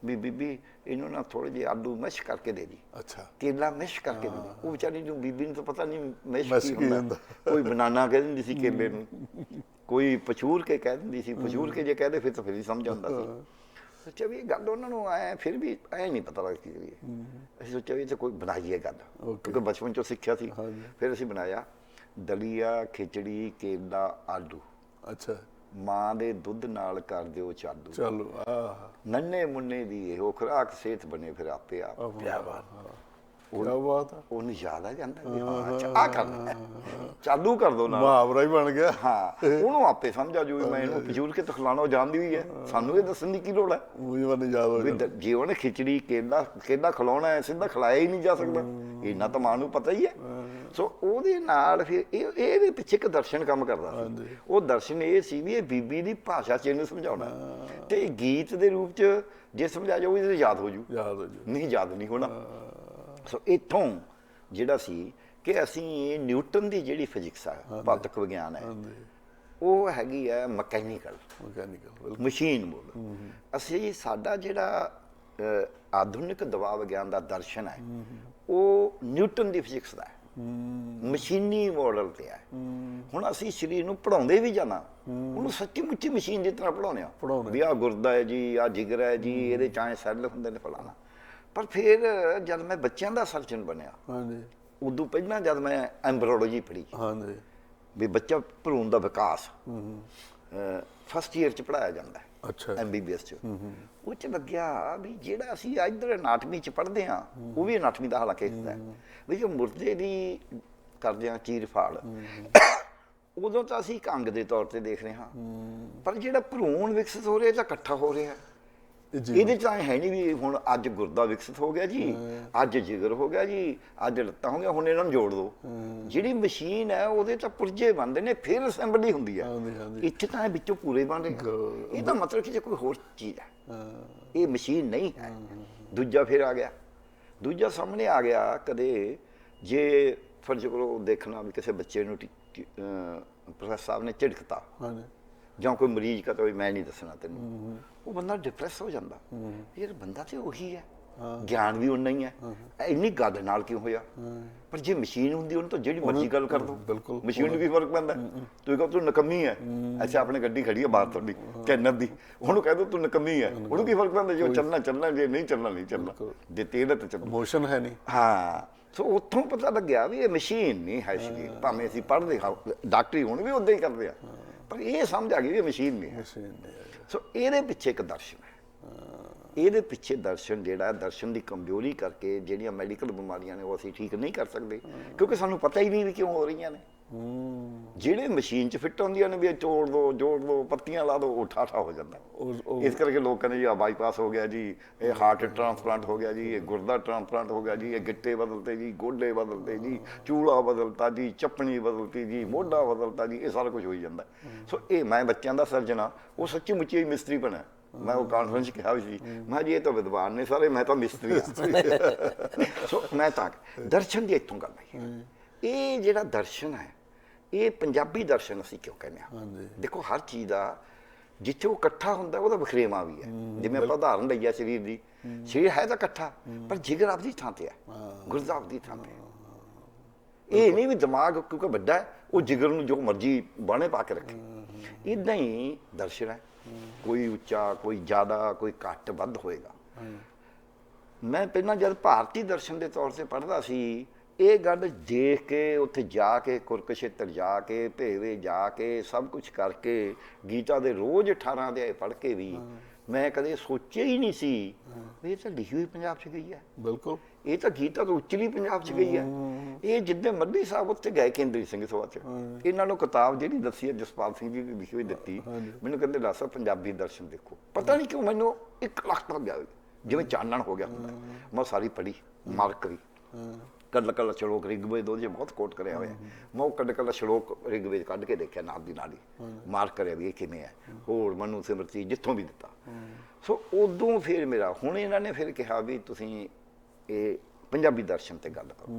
ਵੀ ਬੀਬੀ ਇਹਨੂੰ ਨਾ ਥੋੜੇ ਜਿਹੇ ਆਲੂ ਮੈਸ਼ ਕਰਕੇ ਦੇ ਦੀ। ਅੱਛਾ। ਕੇਲਾ ਮੈਸ਼ ਕਰਕੇ ਦੇ ਉਹ ਵਿਚਾਰੀ ਨੂੰ ਬੀਬੀ ਨੂੰ ਤਾਂ ਪਤਾ ਨਹੀਂ ਮੈਸ਼ ਕੀ ਹੁੰਦਾ। ਕੋਈ ਬਨਾਨਾ ਕਹਿ ਦਿੰਦੀ ਸੀ ਕੇਲੇ ਨੂੰ। ਕੋਈ ਪਛੂਰ ਕੇ ਕਹਿ ਦਿੰਦੀ ਸੀ। ਪਛੂਰ ਕੇ ਜੇ ਕਹਦੇ ਫਿਰ ਤਾਂ ਫਿਰ ਹੀ ਸਮਝ ਆਉਂਦਾ ਸੀ। ਸੋਚਿਆ ਵੀ ਇਹ ਗੱਲ ਉਹਨਾਂ ਨੂੰ ਆਇਆ ਫਿਰ ਵੀ ਐ ਨਹੀਂ ਪਤਾ ਲੱਗਦੀ ਸੀ ਅਸੀਂ ਸੋਚਿਆ ਵੀ ਇਹ ਤਾਂ ਕੋਈ ਬਣਾਈਏ ਗੱਲ ਕਿਉਂਕਿ ਬਚਪਨ ਚੋਂ ਸਿੱਖਿਆ ਸੀ। ਫਿਰ ਅਸੀਂ ਬਣਾਇਆ ਦਲੀਆ ਖਿਚੜੀ ਕੇਲਾ ਆਲੂ। ਅੱਛਾ। ਮਾਂ ਦੇ ਦੁੱਧ ਨਾਲ ਕਰ ਦਿਓ ਚਾਲੂ ਚਲੋ ਆਹ। ਨੰਨੇ ਮੁੰਨੇ ਦੀ ਇਹੋ ਖੁਰਾਕ ਸਿਹਤ ਬਣੇ ਫਿਰ ਆਪੇ ਆਪ। ਕੀ ਬਾਤ ਹੈ ਉਹਨੂੰ ਯਾਦ ਆ ਜਾਂਦਾ ਵੀ ਹਾਂ ਅੱਛਾ ਆ ਕਰਨਾ ਹੈ। ਚਾਲੂ ਕਰ ਦੋ ਨਾਲ। ਮੁਹਾਵਰਾ ਹੀ ਬਣ ਗਿਆ। ਹਾਂ ਉਹਨੂੰ ਆਪੇ ਸਮਝਾ ਜੋ ਵੀ ਮੈਂ ਇਹਨੂੰ ਪਜੂਰ ਕੇ ਤਖਲਾਣਾ ਉਹ ਜਾਣਦੀ ਹੋਈ ਹੈ। ਸਾਨੂੰ ਇਹ ਦੱਸਣ ਦੀ ਕੀ ਲੋੜ ਹੈ? ਮੂੰਹ ਜਵਾਨੀ ਯਾਦ ਹੋ ਵੀ ਜਾਂਦਾ ਦ- ਜੇ ਉਹਨੇ ਖਿਚੜੀ ਕੇਲਾ ਕੇਲਾ ਖਿਲਾਉਣਾ ਹੈ ਸਿੱਧਾ ਖਿਲਾਇਆ ਹੀ ਨਹੀਂ ਜਾ ਸਕਦਾ। ਇੰਨਾ ਤਾਂ ਮਾਂ ਨੂੰ ਪਤਾ ਹੀ ਹੈ। ਸੋ ਉਹਦੇ ਨਾਲ ਫਿਰ ਇਹ ਇਹਦੇ ਪਿੱਛੇ ਇੱਕ ਦਰਸ਼ਨ ਕੰਮ ਕਰਦਾ ਸੀ। ਉਹ ਦਰਸ਼ਨ ਇਹ ਸੀ ਵੀ ਇਹ ਬੀਬੀ ਦੀ ਭਾਸ਼ਾ ਚ ਇਹਨੂੰ ਸਮਝਾਉਣਾ ਤੇ ਗੀਤ ਦੇ ਰੂਪ ਚ ਜੇ ਸਮਝਾ ਜਾਊ ਇਹ ਯਾਦ ਹੋ ਜੂ। ਯਾਦ ਹੋ ਜੀ। ਨਹੀਂ ਯਾਦ ਨਹੀਂ ਹੋਣਾ। ਸੋ ਇੱਥੋਂ ਜਿਹੜਾ ਸੀ ਕਿ ਅਸੀਂ ਨਿਊਟਨ ਦੀ ਜਿਹੜੀ ਫਿਜ਼ਿਕਸ ਆ ਭੌਤਿਕ ਵਿਗਿਆਨ ਹੈ ਉਹ ਹੈਗੀ ਹੈ ਮਕੈਨੀਕਲ ਮਕੈਨੀਕਲ ਮਸ਼ੀਨ ਬੋਲ ਅਸੀਂ ਸਾਡਾ ਜਿਹੜਾ ਆਧੁਨਿਕ ਦਬਾਅ ਵਿਗਿਆਨ ਦਾ ਦਰਸ਼ਨ ਹੈ ਉਹ ਨਿਊਟਨ ਦੀ ਫਿਜ਼ਿਕਸ ਦਾ ਹੈ। ਮਸ਼ੀਨੀ ਮਾਡਲ ਤੇ ਹੈ। ਹੁਣ ਅਸੀਂ ਸਰੀਰ ਨੂੰ ਪੜਾਉਂਦੇ ਵੀ ਜਾਣਾ ਉਹਨੂੰ ਸੱਚੀ ਮੁੱਚੀ ਮਸ਼ੀਨ ਦੀ ਤਰ੍ਹਾਂ ਪੜਾਉਂਦੇ ਆ। ਵੀ ਆ ਗੁਰਦਾ ਹੈ ਜੀ ਆ ਜਿਗਰ ਹੈ ਜੀ ਇਹਦੇ ਚਾਹੇ ਸੈੱਲ ਹੁੰਦੇ ਨੇ ਫਲਾਣਾ। ਪਰ ਫਿਰ ਜਦ ਮੈਂ ਬੱਚਿਆਂ ਦਾ ਸਰਜਨ ਬਣਿਆ ਹਾਂਜੀ। ਉਦੋਂ ਪਹਿਲਾਂ ਜਦ ਮੈਂ ਐਮਬਰੋਲੋਜੀ ਪੜ੍ਹੀ। ਹਾਂਜੀ। ਵੀ ਬੱਚਾ ਭਰੂਣ ਦਾ ਵਿਕਾਸ ਫਸਟ ਇਅਰ ਚ ਪੜਾਇਆ ਜਾਂਦਾ ਹੈ। ਅੱਛਾ। ਐਮਬੀਬੀਐਸ ਚ। ਉਹ ਚ ਲੱਗਿਆ ਵੀ ਜਿਹੜਾ ਅਸੀਂ ਇੱਧਰ ਅਨਾਟਮੀ ਚ ਪੜ੍ਹਦੇ ਆ ਉਹ ਵੀ ਅਨਾਟਮੀ ਦਾ ਹਾਲਾਂਕਿ ਹਿੱਸਾ ਹੈ। ਵੀ ਜੋ ਮੁਰਦੇ ਦੀ ਕਰਦੇ ਆ ਚੀਰ ਫਾੜ। ਉਦੋਂ ਤਾਂ ਅਸੀਂ ਇੱਕ ਅੰਗ ਦੇ ਤੌਰ ਤੇ ਦੇਖ ਰਹੇ ਹਾਂ। ਪਰ ਜਿਹੜਾ ਭਰੂਣ ਵਿਕਸਿਤ ਹੋ ਰਿਹਾ ਜਾਂ ਇਕੱਠਾ ਹੋ ਰਿਹਾ ਜੀ ਇਹਦੇ ਚ ਤਾਂ ਹੈ ਨਹੀਂ ਵੀ ਹੁਣ ਅੱਜ ਗੁਰਦਾ ਵਿਕਸਿਤ ਹੋ ਗਿਆ ਜੀ ਅੱਜ ਜਿਗਰ ਹੋ ਗਿਆ ਜੀ ਅੱਜ ਲੱਤਾਂ ਹੋ ਗਿਆ ਹੁਣ ਇਹਨਾਂ ਨੂੰ ਜੋੜ ਦਿਓ ਜਿਹੜੀ ਮਸ਼ੀਨ ਹੈ ਉਹਦੇ ਤਾਂ ਪੁਰਜੇ ਬਣਦੇ ਨੇ ਫਿਰ ਅਸੈਂਬਲੀ ਹੁੰਦੀ ਹੈ। ਹਾਂਜੀ, ਹਾਂਜੀ। ਇੱਥੇ ਤਾਂ ਇਹ ਵਿੱਚੋਂ ਪੂਰੇ ਬਣ ਰਹੇ ਆ। ਇਹ ਤਾਂ ਮਤਲਬ ਕਿ ਜੇ ਕੋਈ ਹੋਰ ਚੀਜ਼ ਹੈ। ਹਾਂ, ਇਹ ਮਸ਼ੀਨ ਨਹੀਂ ਹੈ। ਦੂਜਾ ਫਿਰ ਆ ਗਿਆ। ਦੂਜਾ ਸਾਹਮਣੇ ਆ ਗਿਆ ਕਦੇ ਜੇ ਫਰਜ਼ ਕਰੋ ਦੇਖਣਾ ਵੀ ਕਿਸੇ ਬੱਚੇ ਨੂੰ ਪ੍ਰੋਫੈਸਰ ਸਾਹਿਬ ਨੇ ਝਿੜਕਤਾ। ਹਾਂਜੀ। ਜਾਂ ਕੋਈ ਮਰੀਜ਼ ਕਹਤਾ ਵੀ ਮੈਂ ਨਹੀਂ ਦੱਸਣਾ ਤੈਨੂੰ। ਉਹ ਬੰਦਾ ਡਿਪਰੈਸ ਹੋ ਜਾਂਦਾ। ਯਾਰ ਬੰਦਾ ਤੇ ਉਹੀ ਹੈ। ਗਿਆਨ ਵੀ ਉਨਾ ਹੀ ਹੈ। ਇੰਨੀ ਗੱਡ ਨਾਲ ਕਿਉਂ ਹੋਇਆ? ਪਰ ਜੇ ਮਸ਼ੀਨ ਹੁੰਦੀ ਉਹਨੂੰ ਤਾਂ ਜਿਹੜੀ ਮਰਜ਼ੀ ਗੱਲ ਕਰ ਦੋ। ਬਿਲਕੁਲ। ਮਸ਼ੀਨ ਨੂੰ ਕੀ ਫ਼ਰਕ ਪੈਂਦਾ। ਤੂੰ ਕਹੋ ਤੂੰ ਨਕਮੀ ਹੈ। ਅੱਛਾ ਆਪਣੇ ਗੱਡੀ ਖੜੀ ਹੈ ਬਾਹਰ ਤੁਹਾਡੀ ਕੈਨਰ ਦੀ। ਉਹਨੂੰ ਕਹਿ ਦੋ ਤੂੰ ਨਕਮੀ ਹੈ। ਉਹਨੂੰ ਕੀ ਫ਼ਰਕ ਪੈਂਦਾ? ਜੇ ਉਹ ਚੱਲਣਾ ਚੱਲਣਾ ਜੇ ਨਹੀਂ ਚੱਲਣਾ ਨਹੀਂ ਚੱਲਣਾ। ਜੇ ਤੇਰਾ ਤਾਂ ਮੋਸ਼ਨ ਹੈ ਨਹੀਂ। ਹਾਂ। ਸੋ ਉੱਥੋਂ ਪਤਾ ਲੱਗਿਆ ਵੀ ਇਹ ਮਸ਼ੀਨ ਨਹੀਂ ਹੈ ਸਰੀਰ। ਭਾਵੇਂ ਅਸੀਂ ਪੜ੍ਹਦੇ ਹਾਂ ਡਾਕਟਰੀ ਹੁਣ ਵੀ ਉਦਾਂ ਹੀ ਕਰਦੇ ਆ। ਪਰ ਇਹ ਸਮਝ ਆ ਗਈ ਵੀ ਇਹ ਮਸ਼ੀਨ ਨਹੀਂ ਹੈ। ਮਸ਼ੀਨ ਨਹੀਂ ਹੈ। ਸੋ ਇਹਦੇ ਪਿੱਛੇ ਇੱਕ ਦਰਸ਼ਨ ਹੈ। ਇਹਦੇ ਪਿੱਛੇ ਦਰਸ਼ਨ ਜਿਹੜਾ ਦਰਸ਼ਨ ਦੀ ਕਮਜ਼ੋਰੀ ਕਰਕੇ ਜਿਹੜੀਆਂ ਮੈਡੀਕਲ ਬਿਮਾਰੀਆਂ ਨੇ ਉਹ ਅਸੀਂ ਠੀਕ ਨਹੀਂ ਕਰ ਸਕਦੇ। ਕਿਉਂਕਿ ਸਾਨੂੰ ਪਤਾ ਹੀ ਨਹੀਂ ਵੀ ਕਿਉਂ ਹੋ ਰਹੀਆਂ ਨੇ। ਜਿਹੜੇ ਮਸ਼ੀਨ 'ਚ ਫਿੱਟ ਹੁੰਦੀਆਂ ਨੇ ਵੀ ਇਹ ਤੋੜ ਦੋ ਜੋੜ ਦੋ ਪੱਤੀਆਂ ਲਾ ਦੋ ਉਹ ਠਾਠਾ ਹੋ ਜਾਂਦਾ। ਇਸ ਕਰਕੇ ਲੋਕ ਕਹਿੰਦੇ ਜੀ ਆ ਬਾਈਪਾਸ ਹੋ ਗਿਆ ਜੀ ਇਹ ਹਾਰਟ ਟ੍ਰਾਂਸਪਲਾਂਟ ਹੋ ਗਿਆ ਜੀ ਇਹ ਗੁਰਦਾ ਟ੍ਰਾਂਸਪਲਾਂਟ ਹੋ ਗਿਆ ਜੀ ਇਹ ਗਿੱਟੇ ਬਦਲਤੇ ਜੀ ਗੋਡੇ ਬਦਲਤੇ ਜੀ ਚੂਲਾ ਬਦਲਤਾ ਜੀ ਚੱਪਣੀ ਬਦਲਤੀ ਜੀ ਮੋਢਾ ਬਦਲਤਾ ਜੀ ਇਹ ਸਾਰਾ ਕੁਝ ਹੋਈ ਜਾਂਦਾ। ਸੋ ਇਹ ਮੈਂ ਬੱਚਿਆਂ ਦਾ ਸਰਜਣਾ ਉਹ ਸੱਚੀ ਮੁੱਚੀ ਮਿਸਤਰੀ ਬਣਾ ਮੈਂ ਉਹ ਕਾਨਫਰੰਸ ਕਿਹਾ ਸੀ ਮੈਂ ਜੀ ਇਹ ਤਾਂ ਵਿਦਵਾਨ ਨੇ ਸਾਰੇ ਮੈਂ ਤਾਂ ਮਿਸਤਰੀ ਹਾਂ। ਸੋ ਮੈਂ ਤਾਂ ਦਰਸ਼ਨ ਦੀ ਇੱਥੋਂ ਗੱਲ ਹੈ। ਇਹ ਜਿਹੜਾ ਦਰਸ਼ਨ ਹੈ ਇਹ ਪੰਜਾਬੀ ਦਰਸ਼ਨ ਅਸੀਂ ਕਿਉਂ ਕਹਿੰਦੇ ਹਾਂ? ਹਾਂਜੀ। ਦੇਖੋ ਹਰ ਚੀਜ਼ ਦਾ ਜਿੱਥੇ ਉਹ ਇਕੱਠਾ ਹੁੰਦਾ ਉਹਦਾ ਵਖਰੇਵਾ ਵੀ ਹੈ। ਜਿਵੇਂ ਆਪਾਂ ਉਦਾਹਰਨ ਲਈਆ ਸਰੀਰ ਦੀ ਸਰੀਰ ਹੈ ਤਾਂ ਇਕੱਠਾ ਪਰ ਜਿਗਰ ਆਪਦੀ ਥਾਂ ਤੇ ਹੈ। ਗੁਰਦਾ ਆਪਦੀ ਥਾਂ ਤੇ ਇਹ ਨਹੀਂ ਵੀ ਦਿਮਾਗ ਕਿਉਂਕਿ ਵੱਡਾ ਹੈ ਉਹ ਜਿਗਰ ਨੂੰ ਜੋ ਮਰਜ਼ੀ ਬਾਣੇ ਪਾ ਕੇ ਰੱਖੇ। ਇਦਾਂ ਹੀ। ਦਰਸ਼ਨ ਹੈ। ਕੋਈ ਉੱਚਾ ਕੋਈ ਜ਼ਿਆਦਾ ਕੋਈ ਘੱਟ ਵੱਧ ਹੋਏਗਾ। ਮੈਂ ਪਹਿਲਾਂ ਜਦ ਭਾਰਤੀ ਦਰਸ਼ਨ ਦੇ ਤੌਰ ਤੇ ਪੜ੍ਹਦਾ ਸੀ ਇਹ ਗੱਲ ਦੇਖ ਕੇ ਉੱਥੇ ਜਾ ਕੇ ਕੁਰਕਸ਼ੇਤਰ ਜਾ ਕੇ ਭੇਵੇ ਜਾ ਕੇ ਸਭ ਕੁਝ ਕਰਕੇ ਗੀਤਾ ਦੇ ਰੋਜ਼ 18 ਅਧਿਆਏ ਪੜ੍ਹ ਕੇ ਵੀ ਮੈਂ ਕਦੇ ਸੋਚਿਆ ਹੀ ਨਹੀਂ ਸੀ ਵੀ ਇਹ ਤਾਂ ਲਿਖੀ ਹੋਈ ਪੰਜਾਬ 'ਚ ਗਈ ਹੈ। ਬਿਲਕੁਲ। ਇਹ ਤਾਂ ਗੀਤਾ ਤੋਂ ਉੱਚਲੀ ਪੰਜਾਬ 'ਚ ਗਈ ਹੈ। ਇਹ ਜਿੱਦੇ ਮੱਦੀ ਸਾਹਿਬ ਉੱਥੇ ਗਏ ਕੇਂਦਰੀ ਸਿੰਘ ਸਭਾ 'ਚ। ਇਹਨਾਂ ਨੂੰ ਕਿਤਾਬ ਜਿਹੜੀ ਦੱਸੀ ਹੈ ਜਸਪਾਲ ਸਿੰਘ ਜੀ ਦੀ ਲਿਖੀ ਹੋਈ ਦਿੱਤੀ ਮੈਨੂੰ ਕਹਿੰਦੇ ਲਾ ਸਾਹਿਬ ਪੰਜਾਬੀ ਦਰਸ਼ਨ ਦੇਖੋ। ਪਤਾ ਨਹੀਂ ਕਿਉਂ ਮੈਨੂੰ ਇੱਕ ਲੱਖ ਗਿਆ ਜਿਵੇਂ ਚਾਨਣ ਹੋ ਗਿਆ ਹੁੰਦਾ। ਮੈਂ ਸਾਰੀ ਪੜ੍ਹੀ ਮਾਰਕ ਵੀ ਕੱਲ ਕੱਲ ਸ਼ਲੋਕ ਰਿਗਵੇਦ ਉਹਦੇ ਬਹੁਤ ਕੋਟ ਕਰਿਆ ਹੋਇਆ। ਮੈਂ ਉਹ ਕੱਲ ਕੱਲ ਸ਼ਲੋਕ ਰਿਗਵੇਦ ਕੱਢ ਕੇ ਦੇਖਿਆ ਨਾਲ ਦੀ ਨਾਲ ਹੀ। ਮਾਰਕ ਕਰਿਆ ਵੀ ਇਹ ਕਿਵੇਂ ਹੈ। ਹੋਰ ਮਨੂ ਸਿਮਰਤੀ ਜਿੱਥੋਂ ਵੀ ਦਿੱਤਾ। ਸੋ ਉਦੋਂ ਫਿਰ ਮੇਰਾ, ਹੁਣ ਇਹਨਾਂ ਨੇ ਫਿਰ ਕਿਹਾ ਵੀ ਤੁਸੀਂ ਇਹ ਪੰਜਾਬੀ ਦਰਸ਼ਨ ਤੇ ਗੱਲ ਕਰੋ।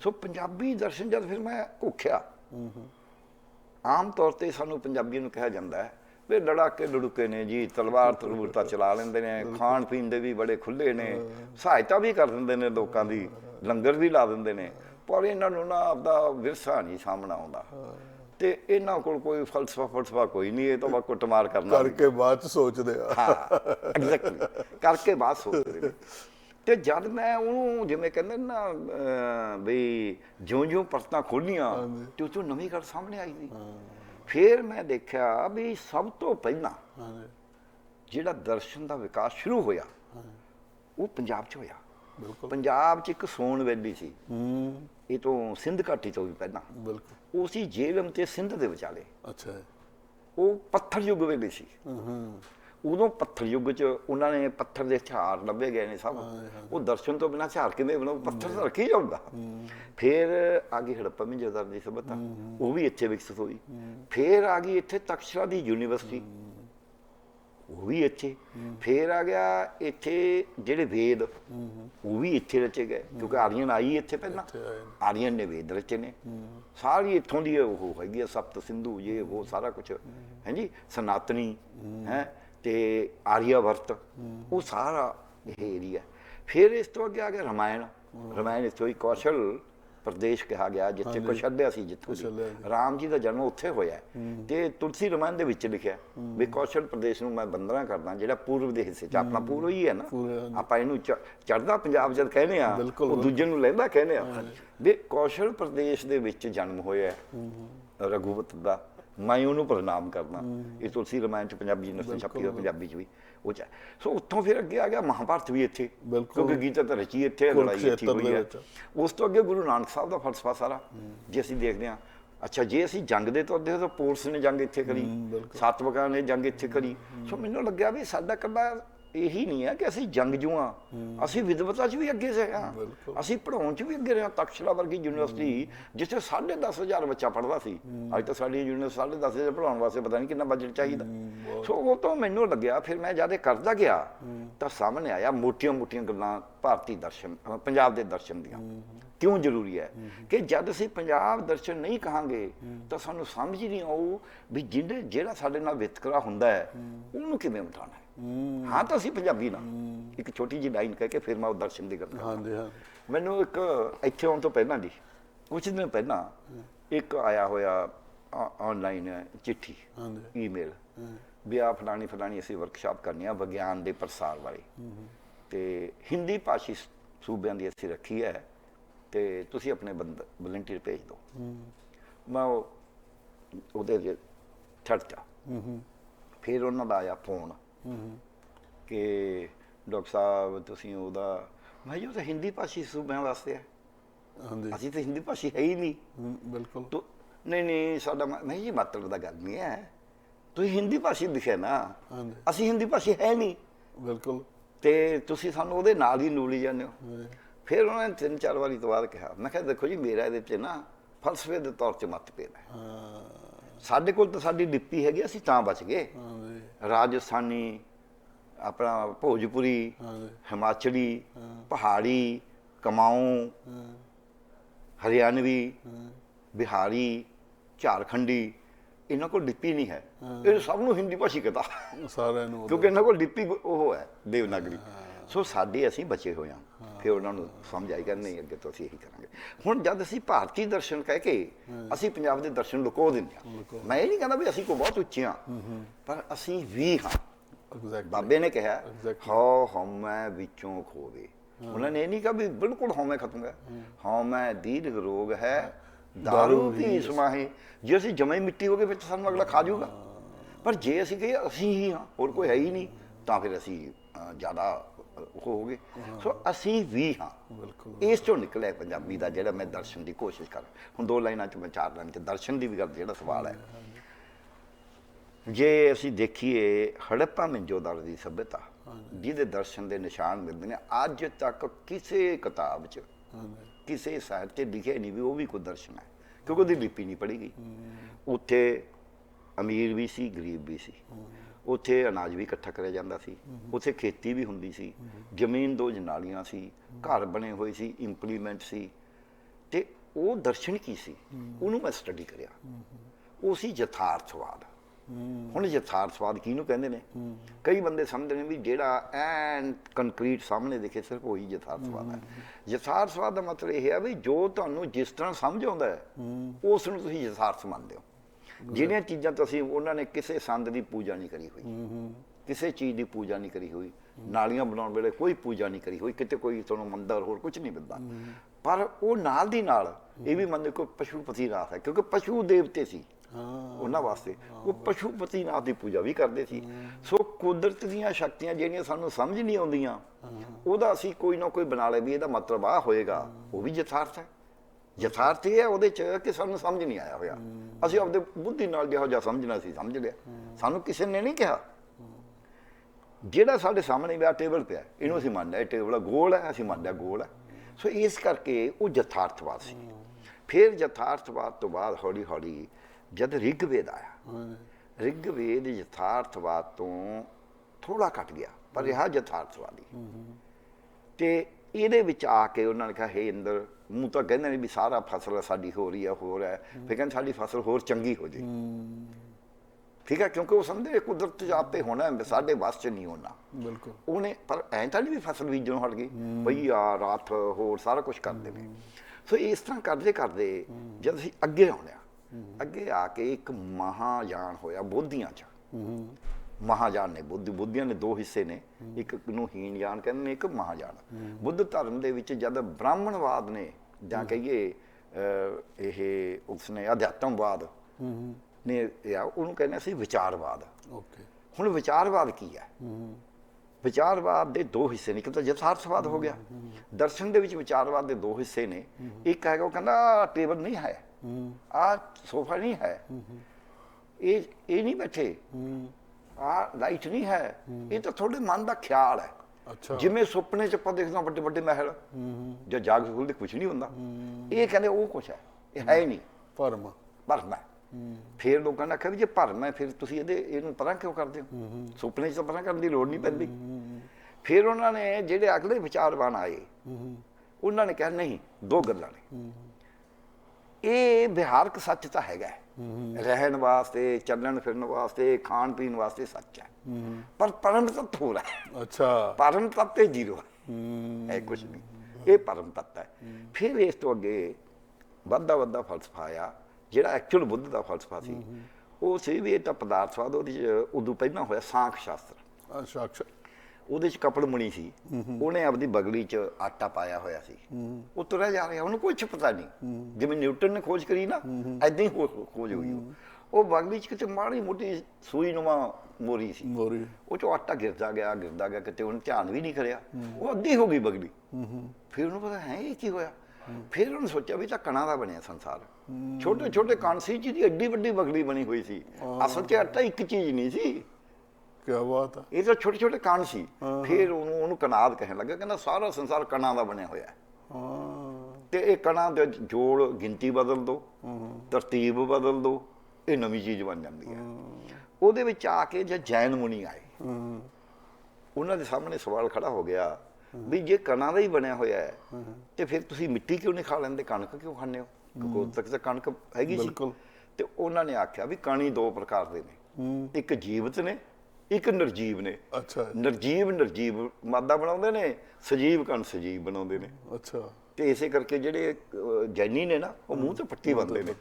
ਸੋ ਪੰਜਾਬੀ ਦਰਸ਼ਨ ਜਦ ਫਿਰ ਮੈਂ ਘੁੱਖਿਆ ਆਮ ਤੌਰ ਤੇ ਸਾਨੂੰ ਪੰਜਾਬੀ ਨੂੰ ਕਿਹਾ ਜਾਂਦਾ ਹੈ ਵੀ ਲੜਾਕੇ ਲੜੂਕੇ ਨੇ ਜੀ, ਤਲਵਾਰ ਤਲੂਰ ਤਾਂ ਚਲਾ ਲੈਂਦੇ ਨੇ, ਖਾਣ ਪੀਣ ਦੇ ਵੀ ਬੜੇ ਖੁੱਲੇ ਨੇ, ਸਹਾਇਤਾ ਵੀ ਕਰ ਦਿੰਦੇ ਨੇ ਲੋਕਾਂ ਦੀ। ਲੰਗਰ ਵੀ ਲਾ ਦਿੰਦੇ ਨੇ ਪਰ ਇਹਨਾਂ ਨੂੰ ਨਾ ਆਪਦਾ ਵਿਰਸਾ ਨਹੀਂ ਸਾਹਮਣਾ ਆਉਂਦਾ। ਤੇ ਇਹਨਾਂ ਕੋਲ ਕੋਈ ਫਲਸਫਾ ਫਲਸਫਾ ਕੋਈ ਨਹੀਂ ਇਹ ਤਾਂ ਬਸ ਕੁੱਟਮਾਰ ਕਰਨਾ ਕਰਕੇ ਬਾਅਦ ਚ ਸੋਚਦੇ ਆ। ਹਾਂ ਐਗਜ਼ੈਕਟਲੀ ਕਰਕੇ ਬਾਤ ਸੋਚਦੇ ਨੇ। ਤੇ ਜਦ ਮੈਂ ਉਹਨੂੰ ਜਿਵੇਂ ਕਹਿੰਦੇ ਨੇ ਵੀ ਜਿਉਂ-ਜਿਉਂ ਪਰਤਾਂ ਖੋਲੀਆਂ ਤੇ 'ਚੋਂ ਨਵੀਂ ਗੱਲ ਸਾਹਮਣੇ ਆਈ ਸੀ ਫਿਰ ਮੈਂ ਦੇਖਿਆ ਵੀ ਸਭ ਤੋਂ ਪਹਿਲਾਂ ਜਿਹੜਾ ਦਰਸ਼ਨ ਦਾ ਵਿਕਾਸ ਸ਼ੁਰੂ ਹੋਇਆ ਉਹ ਪੰਜਾਬ 'ਚ ਹੋਇਆ। ਬਿਲਕੁਲ। ਪੰਜਾਬ 'ਚ ਇੱਕ ਸੋਨ ਵੈਲੀ ਸੀ। ਹੂੰ। ਇਹ ਤੋਂ ਸਿੰਧ ਘਾਟੀ ਤੋਂ ਵੀ ਪਹਿਲਾਂ। ਬਿਲਕੁਲ। ਉਹ ਸੀ ਜੇਲਮ ਤੇ ਸਿੰਧ ਦੇ ਵਿਚਾਲੇ। ਅੱਛਾ। ਉਹ ਪੱਥਰ ਯੁੱਗ ਵੇਲੇ ਸੀ। ਹੂੰ ਹੂੰ। ਉਦੋਂ ਪੱਥਰ ਯੁੱਗ 'ਚ ਉਹਨਾਂ ਨੇ ਪੱਥਰ ਦੇ ਹਥਿਆਰ ਲੱਭੇ ਗਏ ਨੇ ਸਭ। ਉਹ ਦਰਸ਼ਨ ਤੋਂ ਬਿਨਾਂ ਹਥਿਆਰ ਕਿਵੇਂ ਬਣਾਉ ਪੱਥਰ ਤਾਂ ਰੱਖੀ ਜਾਊਗਾ। ਫਿਰ ਆ ਗਈ ਹੜੱਪਾ ਮਿੰਜੋਦਰ ਦੀ ਸਭਿਅਤਾ। ਉਹ ਵੀ ਇੱਥੇ ਵਿਕਸਿਤ ਹੋਈ। ਫਿਰ ਆ ਗਈ ਇੱਥੇ ਤਕਸ਼ਲਾ ਦੀ ਯੂਨੀਵਰਸਿਟੀ। ਉਹ ਵੀ ਇੱਥੇ। ਫੇਰ ਆ ਗਿਆ ਇੱਥੇ ਜਿਹੜੇ ਵੇਦ ਉਹ ਵੀ ਇੱਥੇ ਰਚੇ ਗਏ। ਕਿਉਂਕਿ ਆਰੀਅਨ ਆਈ ਇੱਥੇ ਪਹਿਲਾਂ। ਆਰੀਅਨ ਨੇ ਵੇਦ ਰਚੇ ਨੇ। ਸਾਰੀ ਇੱਥੋਂ ਦੀ ਉਹ ਹੈਗੀ ਆ ਸਪਤ ਸਿੰਧੂ ਇਹ ਉਹ ਸਾਰਾ ਕੁਝ ਹਾਂਜੀ ਸਨਾਤਨੀ ਹੈ? ਤੇ ਆਰੀਆਵਰਤ। ਉਹ ਸਾਰਾ ਇਹ ਏਰੀਆ ਫਿਰ ਇਸ ਤੋਂ ਅੱਗੇ ਆ ਗਿਆ ਰਮਾਇਣ। ਰਮਾਇਣ ਇੱਥੋਂ ਹੀ ਕੌਸ਼ਲ। ਪ੍ਰਦੇਸ਼ ਕਿਹਾ ਗਿਆ ਜਿੱਥੇ ਕੁਸ਼ਲਿਆ ਸੀ ਜਿੱਥੋਂ ਦੀ। ਰਾਮ ਜੀ ਦਾ ਜਨਮ ਉੱਥੇ ਹੋਇਆ। ਤੇ ਤੁਲਸੀ ਰਮਾਇਣ ਦੇ ਵਿੱਚ ਲਿਖਿਆ ਵੀ ਕੌਸ਼ਲ ਪ੍ਰਦੇਸ਼ ਨੂੰ ਮੈਂ ਬੰਦਨਾ ਕਰਦਾ ਜਿਹੜਾ ਪੂਰਬ ਦੇ ਹਿੱਸੇ ਚ ਆਪਣਾ ਪੂਰਬ ਹੀ ਹੈ ਨਾ। ਆਪਾਂ ਇਹਨੂੰ ਚੜਦਾ ਪੰਜਾਬ ਜਦ ਕਹਿੰਦੇ ਆ ਉਹ ਦੂਜੇ ਨੂੰ ਲੈਂਦਾ ਕਹਿੰਦੇ ਆ। ਵੀ ਕੌਸ਼ਲ ਪ੍ਰਦੇਸ਼ ਦੇ ਵਿੱਚ ਜਨਮ ਹੋਇਆ ਰਘੂਵਤ ਦਾ। ਮੈਂ ਉਹਨੂੰ ਪ੍ਰਣਾਮ ਕਰਦਾ ਇਹ ਤੁਲਸੀ ਰਮਾਇਣ ਚ ਪੰਜਾਬੀ ਯੂਨੀਵਰਸਿਟੀ ਛਪੀ ਹੋਈ ਪੰਜਾਬੀ ਚ ਵੀ। ਉਹ ਚ। ਸੋ ਉੱਥੋਂ ਫਿਰ ਅੱਗੇ ਆ ਗਿਆ ਮਹਾਭਾਰਤ ਵੀ ਇੱਥੇ। ਕਿਉਂਕਿ ਗੀਤਾ ਤਾਂ ਰਚੀ ਇੱਥੇ ਲੜਾਈ ਇੱਥੇ ਹੋਈ ਹੈ। ਉਸ ਤੋਂ ਅੱਗੇ ਗੁਰੂ ਨਾਨਕ ਸਾਹਿਬ ਦਾ ਫਲਸਫਾ ਸਾਰਾ ਜੇ ਅਸੀਂ ਦੇਖਦੇ ਹਾਂ। ਅੱਛਾ ਜੇ ਅਸੀਂ ਜੰਗ ਦੇ ਤੁਰਦੇ ਹਾਂ ਤਾਂ ਪੋਰਸ ਨੇ ਜੰਗ ਇੱਥੇ ਕਰੀ। ਸਾਤਵਕਾਂ ਨੇ ਜੰਗ ਇੱਥੇ ਕਰੀ। ਸੋ ਮੈਨੂੰ ਲੱਗਿਆ ਵੀ ਸਾਡਾ ਕੱਲਾ ਇਹੀ ਨਹੀਂ ਹੈ ਕਿ ਅਸੀਂ ਜੰਗਜੂ ਹਾਂ। ਅਸੀਂ ਵਿਦਵਤਾ 'ਚ ਵੀ ਅੱਗੇ ਸੇ ਹਾਂ। ਅਸੀਂ ਪੜ੍ਹਾਉਣ 'ਚ ਵੀ ਅੱਗੇ ਰਹੇ ਹਾਂ। ਤਕਸ਼ਲਾ ਵਰਗੀ ਯੂਨੀਵਰਸਿਟੀ ਜਿੱਥੇ 10500 ਬੱਚਾ ਪੜ੍ਹਦਾ ਸੀ। ਅੱਜ ਤਾਂ ਸਾਡੀ ਯੂਨੀਵਰਸਿਟੀ 10500 ਪੜ੍ਹਾਉਣ ਵਾਸਤੇ ਪਤਾ ਨਹੀਂ ਕਿੰਨਾ ਬਜਟ ਚਾਹੀਦਾ। ਸੋ ਉਹ ਤੋਂ ਮੈਨੂੰ ਲੱਗਿਆ ਫਿਰ ਮੈਂ ਜਦ ਇਹ ਕਰਦਾ ਗਿਆ ਤਾਂ ਸਾਹਮਣੇ ਆਇਆ ਮੋਟੀਆਂ-ਮੋਟੀਆਂ ਗੱਲਾਂ ਭਾਰਤੀ ਦਰਸ਼ਨ ਅ, ਪੰਜਾਬ ਦੇ ਦਰਸ਼ਨ ਦੀਆਂ। ਕਿਉਂ ਜ਼ਰੂਰੀ ਹੈ? ਕਿ ਜਦ ਅਸੀਂ ਪੰਜਾਬ ਦਰਸ਼ਨ ਨਹੀਂ ਕਹਾਂਗੇ ਤਾਂ ਸਾਨੂੰ ਸਮਝ ਹੀ ਨਹੀਂ ਆਊ ਵੀ ਜਿਹੜੇ ਜਿਹੜਾ ਸਾਡੇ ਨਾਲ ਵਿਤਕਰਾ ਹੁੰਦਾ ਹੈ ਉਹਨੂੰ ਕਿਵੇਂ ਮਿਟਾਉਣਾ ਹੈ? ਹਾਂ। ਤਾਂ ਅਸੀਂ ਪੰਜਾਬੀ ਨਾ। ਇੱਕ ਛੋਟੀ ਜਿਹੀ ਲਾਈਨ ਕਹਿ ਕੇ ਫਿਰ ਮੈਂ ਉਹ ਦਰਸ਼ਨ ਦੀ ਗੱਲ ਕਰਾਂ ਹਾਂਜੀ ਹਾਂ। ਮੈਨੂੰ ਇੱਕ ਇੱਥੇ ਆਉਣ ਤੋਂ ਪਹਿਲਾਂ ਦੀ ਕੁਝ ਦਿਨ ਪਹਿਲਾਂ ਇੱਕ ਆਇਆ ਹੋਇਆ ਆਨਲਾਈਨ ਚਿੱਠੀ ਹਾਂਜੀ। ਈਮੇਲ ਵੀ ਆ ਫਲਾਣੀ ਫਲਾਣੀ ਅਸੀਂ ਵਰਕਸ਼ਾਪ ਕਰਨੀ ਆ ਵਿਗਿਆਨ ਦੇ ਪ੍ਰਸਾਰ ਬਾਰੇ। ਤੇ ਹਿੰਦੀ ਭਾਸ਼ੀ ਸੂਬਿਆਂ ਦੀ ਅਸੀਂ ਰੱਖੀ ਹੈ ਤੇ ਤੁਸੀਂ ਆਪਣੇ ਬੰਦ ਵਲੰਟੀਅਰ ਭੇਜ ਦਿਓ। ਮੈਂ ਉਹ ਉਹਦੇ ਜੇ ਛੱਡਤਾ ਫਿਰ ਉਹਨਾਂ ਦਾ ਆਇਆ ਫੋਨ ਕਿ ਡਾਕਟਰ ਸਾਹਿਬ ਤੁਸੀਂ ਉਹਦਾ ਮੈਂ ਉਹ ਤਾਂ ਹਿੰਦੀ ਭਾਸ਼ੀ ਸੂਬਿਆਂ ਵਾਸਤੇ ਹੈ ਹਾਂਜੀ। ਅਸੀਂ ਤਾਂ ਹਿੰਦੀ ਭਾਸ਼ੀ ਹੈ ਹੀ ਨਹੀਂ। ਹਮ, ਬਿਲਕੁਲ। ਤੋ ਨਹੀਂ ਨਹੀਂ ਸਾਡਾ ਮ- ਜੀ ਮਤਲਬ ਦਾ ਗੱਲ ਨਹੀਂ ਹੈ। ਤੁਸੀਂ ਹਿੰਦੀ ਭਾਸ਼ੀ ਲਿਖਿਆ ਨਾ। ਹਾਂਜੀ। ਅਸੀਂ ਹਿੰਦੀ ਭਾਸ਼ੀ ਹੈ ਨਹੀਂ। ਬਿਲਕੁਲ। ਤੇ ਤੁਸੀਂ ਸਾਨੂੰ ਉਹਦੇ ਨਾਲ ਹੀ ਨੂਲੀ ਜਾਂਦੇ ਹੋ। ਹਾਂਜੀ, ਫਿਰ ਉਹਨਾਂ ਨੇ ਤਿੰਨ ਚਾਰ ਵਾਰੀ ਤੋਂ ਬਾਅਦ ਕਿਹਾ ਮੈਂ ਕਿਹਾ ਦੇਖੋ ਜੀ ਮੇਰਾ ਇਹਦੇ 'ਚ ਨਾ ਫਲਸਫੇ ਦੇ ਤੌਰ 'ਤੇ ਮਤਭੇਦ ਹੈ। ਹਾਂ। ਸਾਡੇ ਕੋਲ ਤਾਂ ਸਾਡੀ ਲਿਪੀ ਹੈਗੀ ਅਸੀਂ ਤਾਂ ਬਚ ਗਏ। ਰਾਜਸਥਾਨੀ ਆਪਣਾ ਭੋਜਪੁਰੀ ਹਿਮਾਚਲੀ ਪਹਾੜੀ ਕਮਾਊਂ ਹਾਂ, ਹਰਿਆਣਵੀ ਬਿਹਾਰੀ ਝਾਰਖੰਡੀ ਇਹਨਾਂ ਕੋਲ ਲਿਪੀ ਨਹੀਂ ਹੈ। ਇਹ ਸਭ ਨੂੰ ਹਿੰਦੀ ਭਾਸ਼ੀ ਕਹਤਾ। ਸਾਰਿਆਂ ਨੂੰ ਕਿਉਂਕਿ ਇਹਨਾਂ ਕੋਲ ਲਿਪੀ ਉਹ ਹੈ ਦੇਵਨਾਗਰੀ। ਸੋ ਸਾਡੇ ਅਸੀਂ ਬਚੇ ਹੋਏ ਹਾਂ। ਫਿਰ ਉਹਨਾਂ ਨੂੰ ਸਮਝ ਕਿ ਨਹੀਂ ਅੱਗੇ ਤੋਂ ਅਸੀਂ ਇਹੀ ਕਰਾਂਗੇ। ਹੁਣ ਜਦ ਅਸੀਂ ਭਾਰਤੀ ਦਰਸ਼ਨ ਕਹਿ ਕੇ ਅਸੀਂ ਪੰਜਾਬ ਦੇ ਦਰਸ਼ਨ ਲੁਕੋ ਦਿੰਦੇ ਹਾਂ। ਮੈਂ ਇਹ ਨਹੀਂ ਕਹਿੰਦਾ ਵੀ ਅਸੀਂ ਕੋ ਬਹੁਤ ਉੱਚੇ ਹਾਂ ਪਰ ਅਸੀਂ ਵੀ ਹਾਂ। ਬਾਬੇ ਨੇ ਕਿਹਾ. ਹਉ ਹਉਮੈ ਵਿੱਚੋਂ ਖੋਵੇ। ਉਹਨਾਂ ਨੇ ਇਹ ਨਹੀਂ ਕਿਹਾ ਵੀ ਬਿਲਕੁਲ ਹਉਮੈ ਖਤਮ ਹੈ। ਹਉਮੈ ਦੀਰਘ ਰੋਗ ਹੈ ਦਾਰੂ ਵੀ ਸਮਾਹੇ। ਜੇ ਅਸੀਂ ਜਮੇ ਮਿੱਟੀ ਹੋ ਗਏ ਫਿਰ ਤਾਂ ਸਾਨੂੰ ਅਗਲਾ ਖਾ ਜਾਊਗਾ। ਪਰ ਜੇ ਅਸੀਂ ਕਹੀਏ ਅਸੀਂ ਹੀ ਹਾਂ ਹੋਰ ਕੋਈ ਹੈ ਹੀ ਨਹੀਂ ਤਾਂ ਫਿਰ ਅਸੀਂ ਜ਼ਿਆਦਾ ਅਹ, ਉਹ ਹੋ। ਗਏ ਸੋ ਅਸੀਂ ਵੀ ਹਾਂ ਬਿਲਕੁਲ। ਇਸ ਚੋਂ ਨਿਕਲਿਆ ਪੰਜਾਬੀ ਦਾ ਜਿਹੜਾ ਮੈਂ ਦਰਸ਼ਨ ਦੀ ਕੋਸ਼ਿਸ਼ ਕਰ ਹੁਣ ਦੋ ਲਾਈਨਾਂ ਚ ਮੈਂ ਚਾਰ ਲਾਈਨਾਂ ਚ ਦਰਸ਼ਨ ਦੀ ਵੀ ਗੱਲ ਜਿਹੜਾ ਸਵਾਲ ਹੈ। ਜੇ ਅਸੀਂ ਦੇਖੀਏ ਹੜੱਪਾ ਮਿੰਜੋਦਰ ਦੀ ਸਭਿਅਤਾ ਜਿਹਦੇ ਦਰਸ਼ਨ ਦੇ ਨਿਸ਼ਾਨ ਮਿਲਦੇ ਨੇ ਅੱਜ ਤੱਕ ਕਿਸੇ ਕਿਤਾਬ 'ਚ ਕਿਸੇ ਸਾਹਿਤ 'ਚ ਲਿਖਿਆ ਨਹੀਂ ਵੀ ਉਹ ਵੀ ਕੋਈ ਦਰਸ਼ਨ ਹੈ ਕਿਉਂਕਿ ਉਹਦੀ ਲਿਪੀ ਨਹੀਂ ਪੜ੍ਹੀ ਗਈ। ਉੱਥੇ ਅਮੀਰ ਵੀ ਸੀ ਗਰੀਬ ਵੀ ਸੀ। ਉੱਥੇ ਅਨਾਜ ਵੀ ਇਕੱਠਾ ਕਰਿਆ ਜਾਂਦਾ ਸੀ। ਉੱਥੇ ਖੇਤੀ ਵੀ ਹੁੰਦੀ ਸੀ। ਜ਼ਮੀਨ ਦੋ ਜਨਾਲੀਆਂ ਸੀ। ਘਰ ਬਣੇ ਹੋਏ ਸੀ ਇੰਪਲੀਮੈਂਟ ਸੀ। ਤੇ ਉਹ ਦਰਸ਼ਨ ਕੀ ਸੀ? ਉਹਨੂੰ ਮੈਂ ਸਟੱਡੀ ਕਰਿਆ। ਉਹ ਸੀ ਯਥਾਰਥਵਾਦ। ਹੁਣ ਯਥਾਰਥਵਾਦ ਕਿਹਨੂੰ ਕਹਿੰਦੇ ਨੇ? ਕਈ ਬੰਦੇ ਸਮਝਦੇ ਨੇ ਵੀ ਜਿਹੜਾ ਐਨ ਕੰਕਰੀਟ ਸਾਹਮਣੇ ਦੇਖੇ, ਸਿਰਫ ਉਹੀ ਯਥਾਰਥਵਾਦ ਹੈ। ਯਥਾਰਥਵਾਦ ਦਾ ਮਤਲਬ ਇਹ ਹੈ ਵੀ ਜੋ ਤੁਹਾਨੂੰ ਜਿਸ ਤਰ੍ਹਾਂ ਸਮਝ ਆਉਂਦਾ ਹੈ, ਉਸ ਨੂੰ ਤੁਸੀਂ ਯਥਾਰਥ ਮੰਨਦੇ ਹੋ। ਜਿਹੜੀਆਂ ਚੀਜ਼ਾਂ ਤੁਸੀਂ ਉਹਨਾਂ ਨੇ ਕਿਸੇ ਸੰਦ ਦੀ ਪੂਜਾ ਨਹੀਂ ਕਰੀ ਹੋਈ। ਕਿਸੇ ਚੀਜ਼ ਦੀ ਪੂਜਾ ਨਹੀਂ ਕਰੀ ਹੋਈ। ਨਾਲੀਆਂ ਬਣਾਉਣ ਵੇਲੇ ਕੋਈ ਪੂਜਾ ਨਹੀਂ ਕਰੀ ਹੋਈ। ਕਿਤੇ ਕੋਈ ਤੁਹਾਨੂੰ ਮੰਦਰ ਹੋਰ ਕੁਝ ਨਹੀਂ ਮਿਲਦਾ। ਪਰ ਉਹ ਨਾਲ ਦੀ ਨਾਲ ਇਹ ਵੀ ਮੰਨਦੇ ਕੋਈ ਪਸ਼ੂਪਤੀ ਨਾਥ ਹੈ ਕਿਉਂਕਿ ਪਸ਼ੂ ਦੇਵਤੇ ਸੀ। ਉਹਨਾਂ ਵਾਸਤੇ ਉਹ ਪਸ਼ੂਪਤੀ ਨਾਥ ਦੀ ਪੂਜਾ ਵੀ ਕਰਦੇ ਸੀ। ਸੋ ਕੁਦਰਤ ਦੀਆਂ ਸ਼ਕਤੀਆਂ ਜਿਹੜੀਆਂ ਸਾਨੂੰ ਸਮਝ ਨਹੀਂ ਆਉਂਦੀਆਂ ਉਹਦਾ ਅਸੀਂ ਕੋਈ ਨਾ ਕੋਈ ਬਣਾ ਲਏ ਵੀ ਇਹਦਾ ਮਤਲਬ ਆ ਹੋਏਗਾ ਉਹ ਵੀ ਯਥਾਰਥ ਹੈ। ਯਥਾਰਥ ਇਹ ਹੈ ਉਹਦੇ ਚ ਕਿ ਸਾਨੂੰ ਸਮਝ ਨਹੀਂ ਆਇਆ ਹੋਇਆ। ਅਸੀਂ ਆਪਦੇ ਬੁੱਧੀ ਨਾਲ ਜਿਹੋ ਜਿਹਾ ਸਮਝਣਾ ਸੀ, ਸਮਝ ਲਿਆ। ਸਾਨੂੰ ਕਿਸੇ ਨੇ ਨਹੀਂ ਕਿਹਾ। ਜਿਹੜਾ ਸਾਡੇ ਸਾਹਮਣੇ ਪਿਆ, ਟੇਬਲ ਪਿਆ, ਇਹਨੂੰ ਅਸੀਂ ਮੰਨਦੇ ਇਹ ਟੇਬਲ ਗੋਲ ਹੈ, ਅਸੀਂ ਮੰਨਦੇ ਹਾਂ ਗੋਲ ਹੈ। ਸੋ ਇਸ ਕਰਕੇ ਉਹ ਯਥਾਰਥਵਾਦ ਸੀ। ਫਿਰ ਯਥਾਰਥਵਾਦ ਤੋਂ ਬਾਅਦ ਹੌਲੀ ਹੌਲੀ ਜਦ ਰਿਗਵੇਦ ਆਇਆ, ਰਿਗਵੇਦ ਯਥਾਰਥਵਾਦ ਤੋਂ ਥੋੜਾ ਘਟ ਗਿਆ, ਪਰ ਰਿਹਾ ਯਥਾਰਥਵਾਦੀ। ਤੇ ਇਹਦੇ ਵਿੱਚ ਆ ਕੇ ਉਹਨਾਂ ਨੇ ਕਿਹਾ ਹੈ ਅੰਦਰ ਮੂੰਹ ਤਾਂ ਕਹਿੰਦੇ ਨੇ ਵੀ ਸਾਰਾ ਫਸਲ ਸਾਡੀ ਹੋ ਰਹੀ ਹੈ ਹੋਰ ਹੈ। ਫਿਰ ਕਹਿੰਦੇ ਸਾਡੀ ਫਸਲ ਹੋਰ ਚੰਗੀ ਹੋ ਜੇ। ਠੀਕ ਹੈ ਕਿਉਂਕਿ ਉਹ ਸਮਝਦੇ ਕੁਦਰਤ ਆਪੇ ਹੋਣਾ ਸਾਡੇ ਵੱਸ ਚ ਨਹੀਂ ਹੋਣਾ। ਬਿਲਕੁਲ। ਉਹਨੇ ਪਰ ਐਂ ਤਾਂ ਨਹੀਂ ਵੀ ਫਸਲ ਬੀਜਣੋਂ ਹਟ ਗਈ। ਬਈ ਆ ਰਾਤ ਹੋਰ ਸਾਰਾ ਕੁਝ ਕਰਦੇ ਨੇ। ਸੋ ਇਸ ਤਰ੍ਹਾਂ ਕਰਦੇ ਕਰਦੇ ਜਦ ਅਸੀਂ ਅੱਗੇ ਆਉਣਿਆ ਅੱਗੇ ਆ ਕੇ ਇੱਕ ਮਹਾਯਾਨ ਹੋਇਆ ਬੋਧੀਆਂ ਚ। ਮਹਾਯਾਨ ਨੇ ਬੁੱਧ ਬੁੱਧੀਆਂ ਨੇ ਦੋ ਹਿੱਸੇ ਨੇ ਇੱਕ ਨੂੰ ਹੀਨ ਯਾਨ ਕਹਿੰਦੇ ਨੇ ਇੱਕ ਮਹਾਯਾਨ ਬੁੱਧ ਧਰਮ ਦੇ ਵਿੱਚ ਜਦ ਬ੍ਰਾਹਮਣਵਾਦ ਨੇ ਜਾਂ ਕਹੀਏ ਇਹ ਉਸਨੇ ਅਧਿਆਤਮਵਾਦ ਨੇ ਉਹਨੂੰ ਕਹਿੰਦੇ ਸੀ ਵਿਚਾਰਵਾਦ। ਓਕੇ। ਹੁਣ ਵਿਚਾਰਵਾਦ ਕੀ ਹੈ? ਵਿਚਾਰਵਾਦ ਦੇ ਦੋ ਹਿੱਸੇ ਨੇ ਇੱਕ ਤਾਂ ਯਥਾਰਥਵਾਦ ਹੋ ਗਿਆ। ਦਰਸ਼ਨ ਦੇ ਵਿੱਚ ਵਿਚਾਰਵਾਦ ਦੇ ਦੋ ਹਿੱਸੇ ਨੇ। ਇੱਕ ਹੈਗਾ ਉਹ ਕਹਿੰਦਾ ਟੇਬਲ ਨਹੀਂ ਹੈ। ਆ ਸੋਫਾ ਨਹੀਂ ਹੈ। ਇਹ ਇਹ ਨਹੀਂ ਬੈਠੇ। ਆ ਲਾਈਟ ਨਹੀਂ ਹੈ। ਇਹ ਤਾਂ ਤੁਹਾਡੇ ਮਨ ਦਾ ਖਿਆਲ ਹੈ। ਅੱਛਾ। ਜਿਵੇਂ ਸੁਪਨੇ ਚ ਆਪਾਂ ਦੇਖਦੇ ਹਾਂ ਵੱਡੇ ਵੱਡੇ ਮਹਿਲ ਜਾਂ ਜਾਗ ਖੁੱਲਦੇ ਕੁਝ ਨਹੀਂ ਹੁੰਦਾ। ਇਹ ਕਹਿੰਦੇ ਉਹ ਕੁਝ ਹੈ ਇਹ ਹੈ ਹੀ ਨਹੀਂ। ਭਰਮ। ਭਰਮ ਹੈ। ਫਿਰ ਲੋਕਾਂ ਨੇ ਆਖਿਆ ਵੀ ਜੇ ਭਰਮ ਹੈ ਫਿਰ ਤੁਸੀਂ ਇਹਦੇ ਇਹਨੂੰ ਪਰਾਂ ਕਿਉਂ ਕਰਦੇ ਹੋ? ਸੁਪਨੇ 'ਚ ਤਾਂ ਪਰਾਂ ਕਰਨ ਦੀ ਲੋੜ ਨਹੀਂ ਪੈਂਦੀ। ਫਿਰ ਉਹਨਾਂ ਨੇ ਜਿਹੜੇ ਅਗਲੇ ਵਿਚਾਰਵਾਨ ਆਏ ਉਹਨਾਂ ਨੇ ਕਿਹਾ ਨਹੀਂ ਦੋ ਗੱਲਾਂ ਨੇ। ਇਹ ਵਿਹਾਰਕ ਸੱਚ ਤਾਂ ਹੈਗਾ ਹੈ। ਰਹਿਣ ਵਾਸਤੇ ਚੱਲਣ ਫਿਰਨ ਵਾਸਤੇ ਖਾਣ ਪੀਣ ਵਾਸਤੇ ਸੱਚ ਹੈ। ਪਰ ਪਰਮ ਤੱਤ ਹੋ ਹੈ। ਅੱਛਾ। ਪਰਮ ਤੱਤ ਤੇ ਜ਼ੀਰੋ ਹੈ। ਹੂੰ। ਹੈ ਕੁਝ ਨਹੀਂ। ਇਹ ਪਰਮ ਤੱਤ ਹੈ। ਫਿਰ ਇਸ ਤੋਂ ਅੱਗੇ ਵੱਧਾ ਵੱਧਾ ਫਲਸਫਾ ਆਇਆ ਜਿਹੜਾ ਐਕਚੁਅਲ ਬੁੱਧ ਦਾ ਫਲਸਫਾ ਸੀ। ਉਹ ਸੀ ਵੀ ਇਹ ਤਾਂ ਪਦਾਰਥਵਾਦ ਉਹਦੇ ਉਦੋਂ ਪਹਿਲਾਂ ਹੋਇਆ ਸਾਂਖ ਸ਼ਾਸਤਰ। ਅੱਛਾ ਅੱਛਾ ਉਹਦੇ ਚ ਕਪੜ ਮੁਣੀ ਸੀ। ਉਹਨੇ ਆਪਦੀ ਬਗਲੀ ਚ ਆਟਾ ਪਾਇਆ ਹੋਇਆ ਸੀ। ਉਹ ਤੁਰਿਆ ਜਾ ਰਿਹਾ ਉਹਨੂੰ ਕੁਝ ਪਤਾ ਨਹੀਂ। ਜਿਵੇਂ ਨਿਊਟਨ ਨੇ ਖੋਜ ਕਰੀ ਨਾ ਐਦਾਂ ਹੀ ਖੋਜ ਹੋਈ ਉਹ। ਬਗਲੀ ਚ ਕਿਤੇ ਮਾੜੀ ਮੋਟੀ ਸੂਈ ਨੁਮਾ ਮੋਰੀ ਸੀ। ਮੋਰੀ। ਉਹ ਚੋਂ ਆਟਾ ਗਿਰਦਾ ਗਿਆ ਗਿਰਦਾ ਗਿਆ ਕਿਤੇ ਉਹਨੇ ਧਿਆਨ ਵੀ ਨਹੀਂ ਕਰਿਆ। ਉਹ ਅੱਧੀ ਹੋ ਗਈ ਬਗੜੀ ਫਿਰ ਉਹਨੂੰ ਪਤਾ ਹੈ ਇਹ ਕੀ ਹੋਇਆ? ਫਿਰ ਉਹਨੇ ਸੋਚਿਆ ਵੀ ਤਾਂ ਕਣਾਂ ਦਾ ਬਣਿਆ ਸੰਸਾਰ। ਛੋਟੇ ਛੋਟੇ ਕਣ ਸੀ ਜਿਹਦੀ ਐਡੀ ਵੱਡੀ ਬਗੜੀ ਬਣੀ ਹੋਈ ਸੀ। ਅਸਲ 'ਚ ਆਟਾ ਇੱਕ ਚੀਜ਼ ਨਹੀਂ ਸੀ। ਕੀ ਬਾਤ ਹੈ ਇਹ ਤਾਂ ਛੋਟੇ ਛੋਟੇ ਕਣ ਸੀ ਫਿਰ ਉਹਨੂੰ ਉਹਨੂੰ ਕਨਾਦ ਕਹਿਣ ਲੱਗਾ ਕਹਿੰਦਾ ਸਾਰਾ ਸੰਸਾਰ ਕਣਾਂ ਦਾ ਬਣਿਆ ਹੋਇਆ ਹੈ। ਹਾਂ। ਤੇ ਇਹ ਕਣਾਂ ਦੇ ਜੋੜ ਗਿਣਤੀ ਬਦਲ ਦੋ ਤਰਤੀਬ ਬਦਲ ਦੋ ਇਹ ਨਵੀਂ ਚੀਜ਼ ਬਣ ਜਾਂਦੀ ਹੈ। ਉਹਦੇ ਵਿੱਚ ਆ ਕੇ ਜੇ ਜੈਨ ਮੁਨੀ ਆਏ ਹੂੰ। ਉਹਨਾਂ ਦੇ ਸਾਹਮਣੇ ਸਵਾਲ ਖੜਾ ਹੋ ਗਿਆ ਵੀ ਜੇ ਕਣਾਂ ਦਾ ਹੀ ਬਣਿਆ ਹੋਇਆ ਹੈ ਤੇ ਫਿਰ ਤੁਸੀਂ ਮਿੱਟੀ ਕਿਉਂ ਨਹੀਂ ਖਾ ਲੈਂਦੇ? ਕਣਕ ਕਿਉਂ ਖਾਂਦੇ ਹੋ? ਉਦੋਂ ਤੱਕ ਤਾਂ ਕਣਕ ਹੈਗੀ ਸੀ। ਬਿਲਕੁਲ। ਤੇ ਉਹਨਾਂ ਨੇ ਆਖਿਆ ਵੀ ਕਣੀ ਦੋ ਪ੍ਰਕਾਰ ਦੇ ਨੇ। ਇੱਕ ਜੀਵਤ ਨੇ ਇੱਕ ਨਿਰਜੀਵ ਨੇ। ਅੱਛਾ। ਨਿਰਜੀਵ ਨਿਰਜੀਵ ਮਾਦਾ ਬਣਾਉਂਦੇ ਨੇ ਸਜੀਵ ਕਣ ਸਜੀਵ ਬਣਾਉਂਦੇ ਨੇ। ਅੱਛਾ। ਤੇ ਇਸੇ ਕਰਕੇ ਜਿਹੜੇ ਜੈਨੀ ਨੇ ਨਾ ਉਹ ਮੂੰਹ ਤੇ ਪੱਟੀ ਬੰਨਦੇ ਨੇ।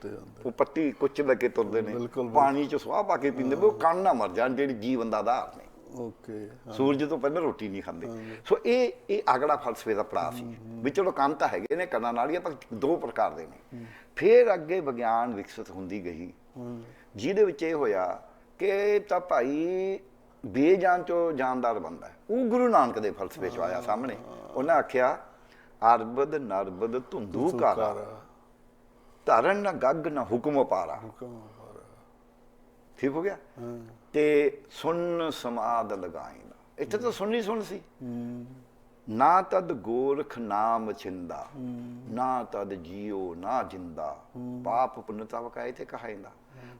ਉਹ ਪੱਟੀ ਕੁੱਚ ਲੈ ਕੇ ਤੁਰਦੇ ਨੇ। ਪਾਣੀ ਚ ਸੁਆਹ ਪਾ ਕੇ ਪੀਂਦੇ ਉਹ ਕਣ ਨਾ ਮਰ ਜਾਣ ਜਿਹੜੀ ਜੀਵਨ ਦਾ ਆਧਾਰ ਨੇ। ਓਕੇ ਸੂਰਜ ਤੋਂ ਪਹਿਲਾਂ ਰੋਟੀ ਨਹੀਂ ਖਾਂਦੇ। ਸੋ ਇਹ ਇਹ ਅਗਲਾ ਫਲਸਫੇ ਦਾ ਪੜਾਅ ਸੀ। ਵੀ ਚਲੋ ਕੰਨ ਤਾਂ ਹੈਗੇ ਨੇ ਕੰਨਾਂ ਨਾਲ ਹੀ ਪਰ ਦੋ ਪ੍ਰਕਾਰ ਦੇ ਨੇ। ਫਿਰ ਅੱਗੇ ਵਿਗਿਆਨ ਵਿਕਸਿਤ ਹੁੰਦੀ ਗਈ। ਜਿਹਦੇ ਵਿੱਚ ਇਹ ਹੋਇਆ ਕਿ ਤਾਂ ਭਾਈ ਬੇਜਾਨ ਚੋਂ ਜਾਨਦਾਰ ਬੰਦਾ ਉਹ ਗੁਰੂ ਨਾਨਕ ਦੇ ਫਲਸਫੇ ਚ ਆਇਆ ਸਾਹਮਣੇ। ਉਹਨਾਂ ਆਖਿਆ ਅਰਬਦ ਨਰਬਦ ਧੁੰਦੂ ਕਾਰਾ। ਧਰਨ ਨਾ ਗੱਗ ਨਾ ਹੁਕਮ ਪਾਰਾ। ਠੀਕ ਹੋ ਗਿਆ? ਤੇ ਸੁਨ ਸਮਾਦ ਲਗਾਈਨਾ ਇੱਥੇ ਤਾਂ ਸੁਣਨੀ ਸੁਣ ਸੀ। ਨਾ ਤਦ ਗੋਰਖ ਨਾਮ ਛਿੰਦਾ। ਨਾ ਤਦ ਜੀਓ ਨਾ ਜਿੰਦਾ। ਪਾਪ ਪੁੰਨ ਤਵ ਕਾਇ ਤੇ ਕਹਾਇਂਦਾ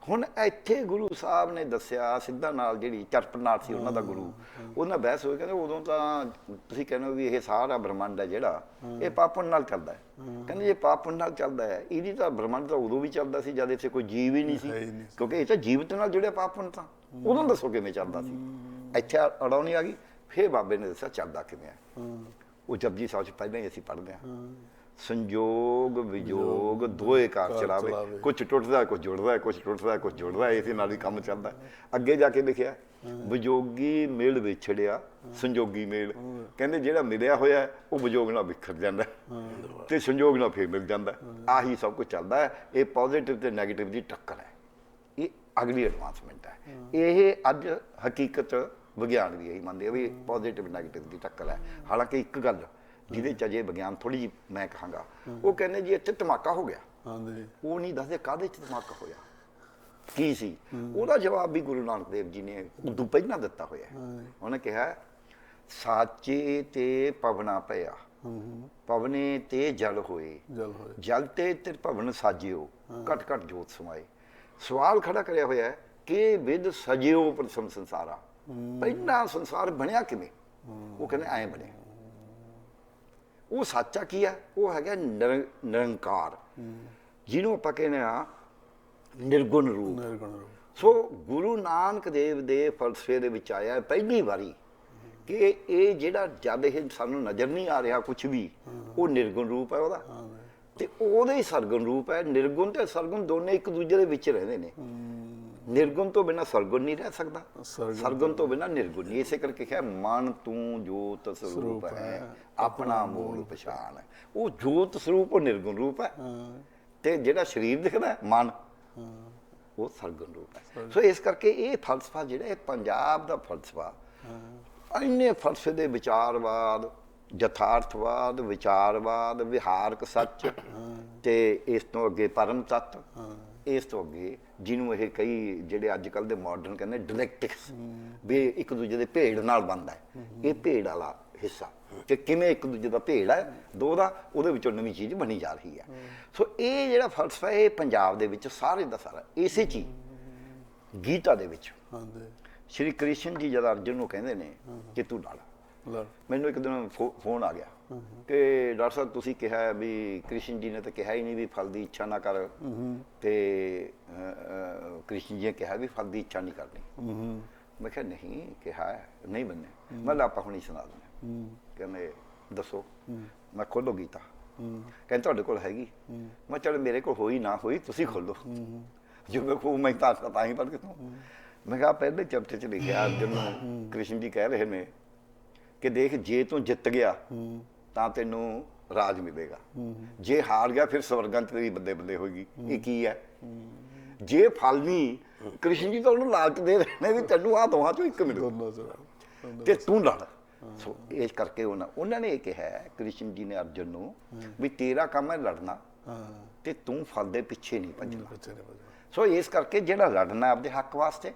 ਹੁਣ ਇੱਥੇ ਗੁਰੂ ਸਾਹਿਬ ਨੇ ਦੱਸਿਆ ਸਿੱਧਾ ਨਾਲ ਜਿਹੜੀ ਚਰਪਨਾਥ ਸੀ ਉਹਨਾਂ ਦਾ ਗੁਰੂ ਉਹਨਾਂ ਬਹਿਸ ਹੋਈ ਕਹਿੰਦੇ ਉਦੋਂ ਤਾਂ ਤੁਸੀਂ ਕਹਿੰਦੇ ਵੀ ਇਹ ਸਾਰਾ ਬ੍ਰਹਮੰਡ ਹੈ ਜਿਹੜਾ ਇਹ ਪਾਪਨ ਨਾਲ ਚੱਲਦਾ ਹੈ। ਕਹਿੰਦੇ ਜੇ ਪਾਪਨ ਨਾਲ ਚੱਲਦਾ ਹੈ ਇਹਦੀ ਤਾਂ ਬ੍ਰਹਮੰਡ ਤਾਂ ਉਦੋਂ ਵੀ ਚੱਲਦਾ ਸੀ ਜਦ ਇੱਥੇ ਕੋਈ ਜੀਵ ਹੀ ਨਹੀਂ ਸੀ ਕਿਉਂਕਿ ਇਹ ਤਾਂ ਜੀਵਤ ਨਾਲ ਜੁੜਿਆ ਪਾਪਨ ਤਾਂ। ਉਦੋਂ ਦੱਸੋ ਕਿਵੇਂ ਚੱਲਦਾ ਸੀ। ਇੱਥੇ ਅੜਾਉਣੀ ਆ ਗਈ ਫੇਰ ਬਾਬੇ ਨੇ ਦੱਸਿਆ ਚੱਲਦਾ ਕਿਵੇਂ ਹੈ। ਉਹ ਜਪਜੀ ਸਾਹਿਬ ਚ ਪਹਿਲਾਂ ਹੀ ਅਸੀਂ ਪੜ੍ਹਦੇ ਹਾਂ। ਸੰਜੋਗ ਵਿਜੋਗ ਦੋਏ ਕਾਰ ਚਲਾਵੇ। ਕੁਝ ਟੁੱਟਦਾ ਕੁਝ ਜੁੜਦਾ ਕੁਝ ਟੁੱਟਦਾ ਕੁਝ ਜੁੜਦਾ ਇਸੇ ਨਾਲ ਹੀ ਕੰਮ ਚੱਲਦਾ। ਅੱਗੇ ਜਾ ਕੇ ਲਿਖਿਆ ਵਿਜੋਗੀ ਮਿਲ ਵਿਛੜਿਆ ਸੰਜੋਗੀ ਮੇਲ। ਕਹਿੰਦੇ ਜਿਹੜਾ ਮਿਲਿਆ ਹੋਇਆ ਉਹ ਵਿਜੋਗ ਨਾਲ ਵਿਖਰ ਜਾਂਦਾ। ਤੇ ਸੰਜੋਗ ਨਾਲ ਫੇਰ ਮਿਲ ਜਾਂਦਾ। ਆਹੀ ਸਭ ਕੁਝ ਚੱਲਦਾ ਹੈ। ਇਹ ਪੋਜ਼ਿਟਿਵ ਤੇ 네ਗੇਟਿਵ ਦੀ ਟੱਕਰ ਹੈ। ਇਹ ਅਗਲੀ ਐਡਵਾਂਸਮੈਂਟ ਹੈ। ਇਹ ਅੱਜ ਹਕੀਕਤ ਵਿਗਿਆਨ ਵੀ ਇਹੀ ਮੰਨਦੇ ਆ ਵੀ ਪੋਜ਼ਿਟਿਵ 네ਗੇਟਿਵ ਦੀ ਟੱਕਰ ਹੈ। ਹਾਲਾਂਕਿ ਇੱਕ ਗੱਲ ਜਿਹਦੇ ਚ ਅਜੇ ਵਿਗਿਆਨ ਥੋੜੀ ਜਿਹੀ ਮੈਂ ਕਹਾਂਗਾ। ਉਹ ਕਹਿੰਦੇ ਜੀ ਇੱਥੇ ਧਮਾਕਾ ਹੋ ਗਿਆ। ਹਾਂਜੀ। ਉਹ ਨਹੀਂ ਦੱਸਦੇ ਕਾਹਦੇ ਚ ਧਮਾਕਾ ਹੋਇਆ। ਕੀ ਸੀ? ਉਹਦਾ ਜਵਾਬ ਵੀ ਗੁਰੂ ਨਾਨਕ ਦੇਵ ਜੀ ਨੇ ਉਦੋਂ ਪਹਿਲਾਂ ਦਿੱਤਾ ਹੋਇਆ। ਹੈ। ਉਹਨੇ ਕਿਹਾ ਸਾਚੇ ਤੇ ਪਵਨਾ ਪਿਆ। ਪਵਨੇ ਤੇ ਜਲ ਹੋਏ। ਜਲ ਜਲ ਤੇ ਤਿਰਭਵਨ ਸਾਜਿਓ। ਘਟ ਘਟ ਜੋਤ ਸਮਾਏ। ਸਵਾਲ ਖੜਾ ਕਰਿਆ ਹੋਇਆ ਹੈ ਕਿ ਵਿਦ ਸਜਿਓ ਪ੍ਰਥਮ ਸੰਸਾਰਾ? ਪਹਿਲਾ ਸੰਸਾਰ ਬਣਿਆ ਕਿਵੇਂ? ਉਹ ਕਹਿੰਦੇ ਐ ਬਣਿਆ। ਉਹ ਸੱਚਾ ਕੀ ਹੈ ਉਹ ਹੈਗਾ ਨਿਰ- ਨਿਰੰਕਾਰ। ਜਿਹਨੂੰ ਆਪਾਂ ਕਹਿੰਦੇ ਆ ਨਿਰਗੁਣ ਰੂਪ। ਨਿਰਗੁਣ ਰੂਪ। ਸੋ ਗੁਰੂ ਨਾਨਕ ਦੇਵ ਦੇ ਫਲਸਫੇ ਦੇ ਵਿੱਚ ਆਇਆ ਪਹਿਲੀ ਵਾਰੀ ਕਿ ਇਹ ਜਿਹੜਾ ਜਦ ਇਹ ਸਾਨੂੰ ਨਜ਼ਰ ਨਹੀਂ ਆ ਰਿਹਾ ਕੁਝ ਵੀ ਉਹ ਨਿਰਗੁਣ ਰੂਪ ਹੈ ਉਹਦਾ। ਤੇ ਉਹਦੇ ਹੀ ਸਰਗੁਣ ਰੂਪ ਹੈ। ਨਿਰਗੁਣ ਤੇ ਸਰਗੁਣ ਦੋਨੇ ਇੱਕ ਦੂਜੇ ਦੇ ਵਿੱਚ ਰਹਿੰਦੇ ਨੇ। ਨਿਰਗੁਣ ਤੋਂ ਬਿਨਾ ਸਰਗੁਣ ਨਹੀਂ ਰਹਿ ਸਕਦਾ। ਸਰਗੁਣ ਤੋਂ ਬਿਨਾ। ਨਿਰਗੁਣ ਨਹੀਂ। ਇਸੇ ਕਰਕੇ ਕਿਹਾ ਮਨ ਤੂੰ ਜੋਤ ਸਰੂਪ ਹੈ ਆਪਣਾ ਮੂਲ ਪਛਾਣ। ਉਹ ਜੋਤ ਸਰੂਪ ਉਹ ਨਿਰਗੁਣ ਰੂਪ ਹੈ। ਤੇ ਜਿਹੜਾ ਸਰੀਰ ਦਿਖਦਾ ਮਨ ਉਹ ਸਰਗੁਣ ਰੂਪ ਹੈ। ਸੋ ਇਸ ਕਰਕੇ ਇਹ ਫਲਸਫਾ ਜਿਹੜਾ ਇਹ ਪੰਜਾਬ ਦਾ ਫਲਸਫਾ। ਇੰਨੇ ਫਲਸਫੇ ਦੇ ਵਿਚਾਰਵਾਦ ਯਥਾਰਥਵਾਦ ਵਿਚਾਰਵਾਦ ਵਿਹਾਰਕ ਸੱਚ ਤੇ ਇਸ ਤੋਂ ਅੱਗੇ ਪਰਮ ਤੱਤ ਇਸ ਤੋਂ ਅੱਗੇ ਜਿਹਨੂੰ ਇਹ ਕਈ ਜਿਹੜੇ ਅੱਜ ਕੱਲ ਦੇ ਮਾਡਰਨ ਕਹਿੰਦੇ ਡਾਇਲੈਕਟਿਕਸ ਵੀ ਇੱਕ ਦੂਜੇ ਦੇ ਭੇੜ ਨਾਲ ਬਣਦਾ ਹੈ। ਇਹ ਭੇੜ ਵਾਲਾ ਹਿੱਸਾ ਕਿ ਕਿਵੇਂ ਇੱਕ ਦੂਜੇ ਦਾ ਭੇੜ ਹੈ ਦੋ ਦਾ ਉਹਦੇ ਵਿੱਚੋਂ ਨਵੀਂ ਚੀਜ਼ ਬਣੀ ਜਾ ਰਹੀ ਹੈ। ਸੋ ਇਹ ਜਿਹੜਾ ਫਲਸਫਾ ਇਹ ਪੰਜਾਬ ਦੇ ਵਿੱਚ ਸਾਰੇ ਦਾ ਸਾਰਾ ਇਸੇ ਚ ਹੀ ਗੀਤਾ ਦੇ ਵਿੱਚ। ਹਾਂਜੀ। ਸ਼੍ਰੀ ਕ੍ਰਿਸ਼ਨ ਜੀ ਜਦ ਅਰਜੁਨ ਨੂੰ ਕਹਿੰਦੇ ਨੇ ਕਿ ਤੂੰ ਲੜ। ਮੈਨੂੰ ਇੱਕ ਦਿਨ ਫੋਨ ਆ ਗਿਆ। ਕਿ ਡਾਕਟਰ ਸਾਹਿਬ, ਤੁਸੀਂ ਕਿਹਾ ਵੀ ਕ੍ਰਿਸ਼ਨ ਜੀ ਨੇ ਤਾਂ ਕਿਹਾ ਹੀ ਨਹੀਂ ਵੀ ਫਲ ਦੀ ਇੱਛਾ ਨਾ ਕਰ। ਤੇ ਕ੍ਰਿਸ਼ਨ ਜੀ ਨੇ ਕਿਹਾ ਵੀ ਫਲ ਦੀ ਇੱਛਾ ਨਹੀਂ ਕਰਨੀ। ਮੈਂ ਕਿਹਾ, ਨਹੀਂ ਕਿਹਾ ਨਹੀਂ ਬੰਨੇ ਮੈਂ ਲਾ ਹੁਣੀ ਸੁਣਾ ਦਿੰਦੇ ਕਹਿੰਦੇ, ਦੱਸੋ। ਮੈਂ ਖੋਲੋ ਗੀਤਾ। ਕਹਿੰਦੇ, ਤੁਹਾਡੇ ਕੋਲ ਹੈਗੀ। ਮੈਂ ਚਲ ਮੇਰੇ ਕੋਲ ਹੋਈ ਨਾ ਹੋਈ, ਤੁਸੀਂ ਖੋਲੋ ਜੋ ਮੈਂ ਕੋ ਮੈਂ ਤਾਂ ਤਾਂ ਹੀ ਪਰ ਕੇ ਮੈਂ ਕਿਹਾ ਪਹਿਲੇ ਚੈਪਟਰ ਚ ਲਿਖਿਆ ਜਦੋਂ ਕ੍ਰਿਸ਼ਨ ਜੀ ਕਹਿ ਰਹੇ ਨੇ ਕਿ ਦੇਖ, ਜੇ ਤੂੰ ਜਿੱਤ ਗਿਆ ਤਾਂ ਤੈਨੂੰ ਰਾਜ ਮਿਲੇਗਾ। ਜੇ ਹਾਰ ਗਿਆ ਫਿਰ ਸਵਰਗਾਂ ਤੇਰੀ ਬੱਲੇ ਬੱਲੇ ਹੋਏਗੀ। ਇਹ ਕੀ ਹੈ? ਜੇ ਫਲ ਨਹੀਂ ਕ੍ਰਿਸ਼ਨ ਜੀ ਤਾਂ ਉਹਨੂੰ ਲਾਲਚ ਦੇ ਰਹੇ ਨੇ ਵੀ ਤੈਨੂੰ ਆ ਦੋਹਾਂ ਚੋਂ ਇੱਕ ਮਿਲੂ। ਤੇ ਤੂੰ ਲੜ। ਸੋ ਇਸ ਕਰਕੇ ਉਹਨਾਂ ਉਹਨਾਂ ਨੇ ਇਹ ਕਿਹਾ ਕ੍ਰਿਸ਼ਨ ਜੀ ਨੇ ਅਰਜੁਨ ਨੂੰ ਵੀ ਤੇਰਾ ਕੰਮ ਹੈ ਲੜਨਾ। ਤੇ ਤੂੰ ਫਲ ਦੇ ਪਿੱਛੇ ਨਹੀਂ ਭੱਜਣਾ। ਸੋ ਇਸ ਕਰਕੇ ਜਿਹੜਾ ਲੜਨਾ ਆਪਦੇ ਹੱਕ ਵਾਸਤੇ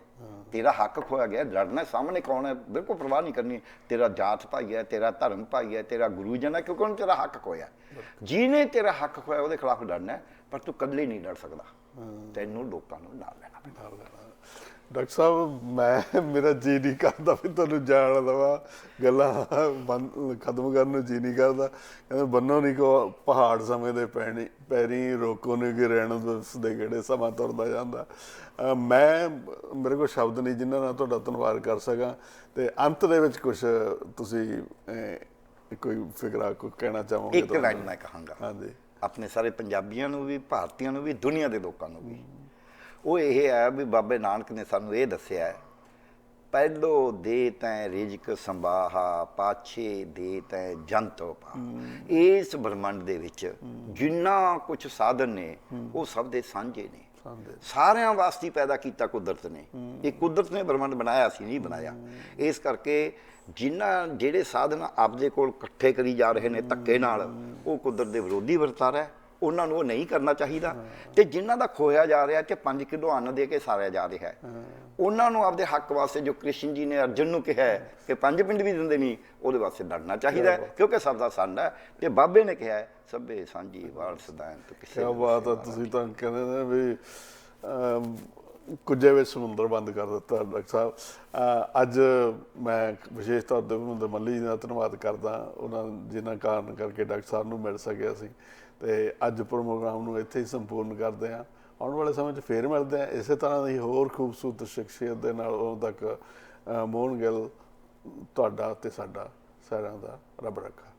ਤੇਰਾ ਹੱਕ ਖੋਇਆ ਗਿਆ ਲੜਨਾ ਸਾਹਮਣੇ ਕੌਣ ਹੈ? ਬਿਲਕੁਲ ਪਰਵਾਹ ਨਹੀਂ ਕਰਨੀ। ਤੇਰਾ ਜਾਤ ਭਾਈ ਹੈ ਤੇਰਾ ਧਰਮ ਭਾਈ ਹੈ ਤੇਰਾ ਗੁਰੂ ਜਨ ਹੈ ਕਿਉਂਕਿ ਉਹਨੇ ਤੇਰਾ ਹੱਕ ਖੋਇਆ ਜਿਹਨੇ ਤੇਰਾ ਹੱਕ ਖੋਇਆ ਉਹਦੇ ਖਿਲਾਫ ਲੜਨਾ ਪਰ ਤੂੰ ਇਕੱਲੇ ਨਹੀਂ ਲੜ ਸਕਦਾ। ਤੈਨੂੰ ਲੋਕਾਂ ਨੂੰ ਨਾਲ ਲੈਣਾ ਲੈਣਾ। ਡਾਕਟਰ ਸਾਹਿਬ ਮੈਂ ਮੇਰਾ ਜੀ ਨਹੀਂ ਕਰਦਾ ਵੀ ਤੁਹਾਨੂੰ ਜਾਣ ਦਵਾ। ਗੱਲਾਂ ਬੰਦ- ਖਤਮ ਕਰਨ ਨੂੰ ਜੀ ਨਹੀਂ ਕਰਦਾ। ਕਹਿੰਦੇ ਬੰਨੋ ਨਹੀਂ ਕੋ ਪਹਾੜ ਸਮੇਂ ਦੇ ਪੈਣੀ ਪੈਰੀ ਰੋਕੋ ਨਹੀਂ ਗਿਰਣ ਦੇ ਕਿਹੜੇ ਸਮਾਂ ਤੁਰਦਾ ਜਾਂਦਾ। ਮੈਂ ਮੇਰੇ ਕੋਲ ਸ਼ਬਦ ਨਹੀਂ ਜਿਨ੍ਹਾਂ ਨਾਲ ਤੁਹਾਡਾ ਧੰਨਵਾਦ ਕਰ ਸਕਾਂ। ਤੇ ਅੰਤ ਦੇ ਵਿੱਚ ਕੁਝ ਤੁਸੀਂ ਕੋਈ ਫਿਕਰਾ ਕੋਈ ਕਹਿਣਾ ਚਾਹੋਗੇ ਇੱਕ ਲਾਈਨ ਮੈਂ ਕਹਾਂਗਾ। ਹਾਂਜੀ। ਆਪਣੇ ਸਾਰੇ ਪੰਜਾਬੀਆਂ ਨੂੰ ਵੀ ਭਾਰਤੀਆਂ ਨੂੰ ਵੀ ਦੁਨੀਆ ਦੇ ਲੋਕਾਂ ਨੂੰ ਵੀ। ਉਹ ਇਹ ਹੈ ਵੀ ਬਾਬੇ ਨਾਨਕ ਨੇ ਸਾਨੂੰ ਇਹ ਦੱਸਿਆ ਹੈ ਪਹਿਲੋ ਦੇ ਤੈ ਰਿਜਕ ਸੰਭਾਹਾ ਪਾਛੇ ਦੇ ਤੈ ਜੰਤੋ ਪਾ ਇਸ ਬ੍ਰਹਮੰਡ ਦੇ ਵਿੱਚ ਜਿੰਨਾ ਕੁਝ ਸਾਧਨ ਨੇ ਉਹ ਸਭ ਦੇ ਸਾਂਝੇ ਨੇ। ਸਾਰਿਆਂ ਵਾਸਤੇ ਪੈਦਾ ਕੀਤਾ ਕੁਦਰਤ ਨੇ। ਇਹ ਕੁਦਰਤ ਨੇ ਬ੍ਰਹਮੰਡ ਬਣਾਇਆ ਸੀ ਨਹੀਂ ਬਣਾਇਆ। ਇਸ ਕਰਕੇ ਜਿਨ੍ਹਾਂ ਜਿਹੜੇ ਸਾਧਨ ਆਪਦੇ ਕੋਲ ਇਕੱਠੇ ਕਰੀ ਜਾ ਰਹੇ ਨੇ ਧੱਕੇ ਨਾਲ ਉਹ ਕੁਦਰਤ ਦੇ ਵਿਰੋਧੀ ਵਰਤਾਰਾ ਹੈ। ਉਹਨਾਂ ਨੂੰ ਉਹ ਨਹੀਂ ਕਰਨਾ ਚਾਹੀਦਾ। ਤੇ ਜਿਨ੍ਹਾਂ ਦਾ ਖੋਇਆ ਜਾ ਰਿਹਾ ਤੇ 5 ਕਿਲੋ ਅੰਨ ਦੇ ਕੇ ਸਾਰਿਆ ਜਾ ਰਿਹਾ ਹੈ। ਉਹਨਾਂ ਨੂੰ ਆਪਦੇ ਹੱਕ ਵਾਸਤੇ ਜੋ ਕ੍ਰਿਸ਼ਨ ਜੀ ਨੇ ਅਰਜੁਨ ਨੂੰ ਕਿਹਾ ਕਿ ਪੰਜ ਪਿੰਡ ਵੀ ਦਿੰਦੇ ਨਹੀਂ ਉਹਦੇ ਵਾਸਤੇ ਲੜਨਾ ਚਾਹੀਦਾ ਕਿਉਂਕਿ ਸਭ ਦਾ ਸੰਡ ਹੈ। ਤੇ ਬਾਬੇ ਨੇ ਕਿਹਾ ਸਭੇ ਸਾਂਝੀ ਵਾਲ ਸਦਾਇਨ ਤੋਂ ਕਿਸੇ ਕਿਆ ਬਾਤ ਹੈ ਤੁਸੀਂ ਤਾਂ ਕਹਿੰਦੇ ਨੇ ਵੀ ਕੁਝੇ ਵਿੱਚ ਸਮੁੰਦਰ ਬੰਦ ਕਰ ਦਿੱਤਾ ਡਾਕਟਰ ਸਾਹਿਬ। ਅੱਜ ਮੈਂ ਵਿਸ਼ੇਸ਼ ਤੌਰ ਤੇ ਮਹਿੰਦਰ ਮੱਲੀ ਜੀ ਦਾ ਧੰਨਵਾਦ ਕਰਦਾ ਉਹਨਾਂ ਜਿਨ੍ਹਾਂ ਕਾਰਨ ਕਰਕੇ ਡਾਕਟਰ ਸਾਹਿਬ ਨੂੰ ਮਿਲ ਸਕਿਆ ਸੀ। ਤੇ ਅੱਜ ਪ੍ਰੋਗਰਾਮ ਨੂੰ ਇੱਥੇ ਹੀ ਸੰਪੂਰਨ ਕਰਦੇ ਹਾਂ। ਆਉਣ ਵਾਲੇ ਸਮੇਂ 'ਚ ਫੇਰ ਮਿਲਦੇ ਹਾਂ। ਇਸੇ ਤਰ੍ਹਾਂ ਦੀ ਹੋਰ ਖੂਬਸੂਰਤ ਸ਼ਖਸੀਅਤ ਦੇ ਨਾਲ ਉਦੋਂ ਤੱਕ ਮੋਹਨ ਗਿੱਲ, ਤੁਹਾਡਾ ਤੇ ਸਾਡਾ ਸਾਰਿਆਂ ਦਾ ਰੱਬ ਰੱਖਾ।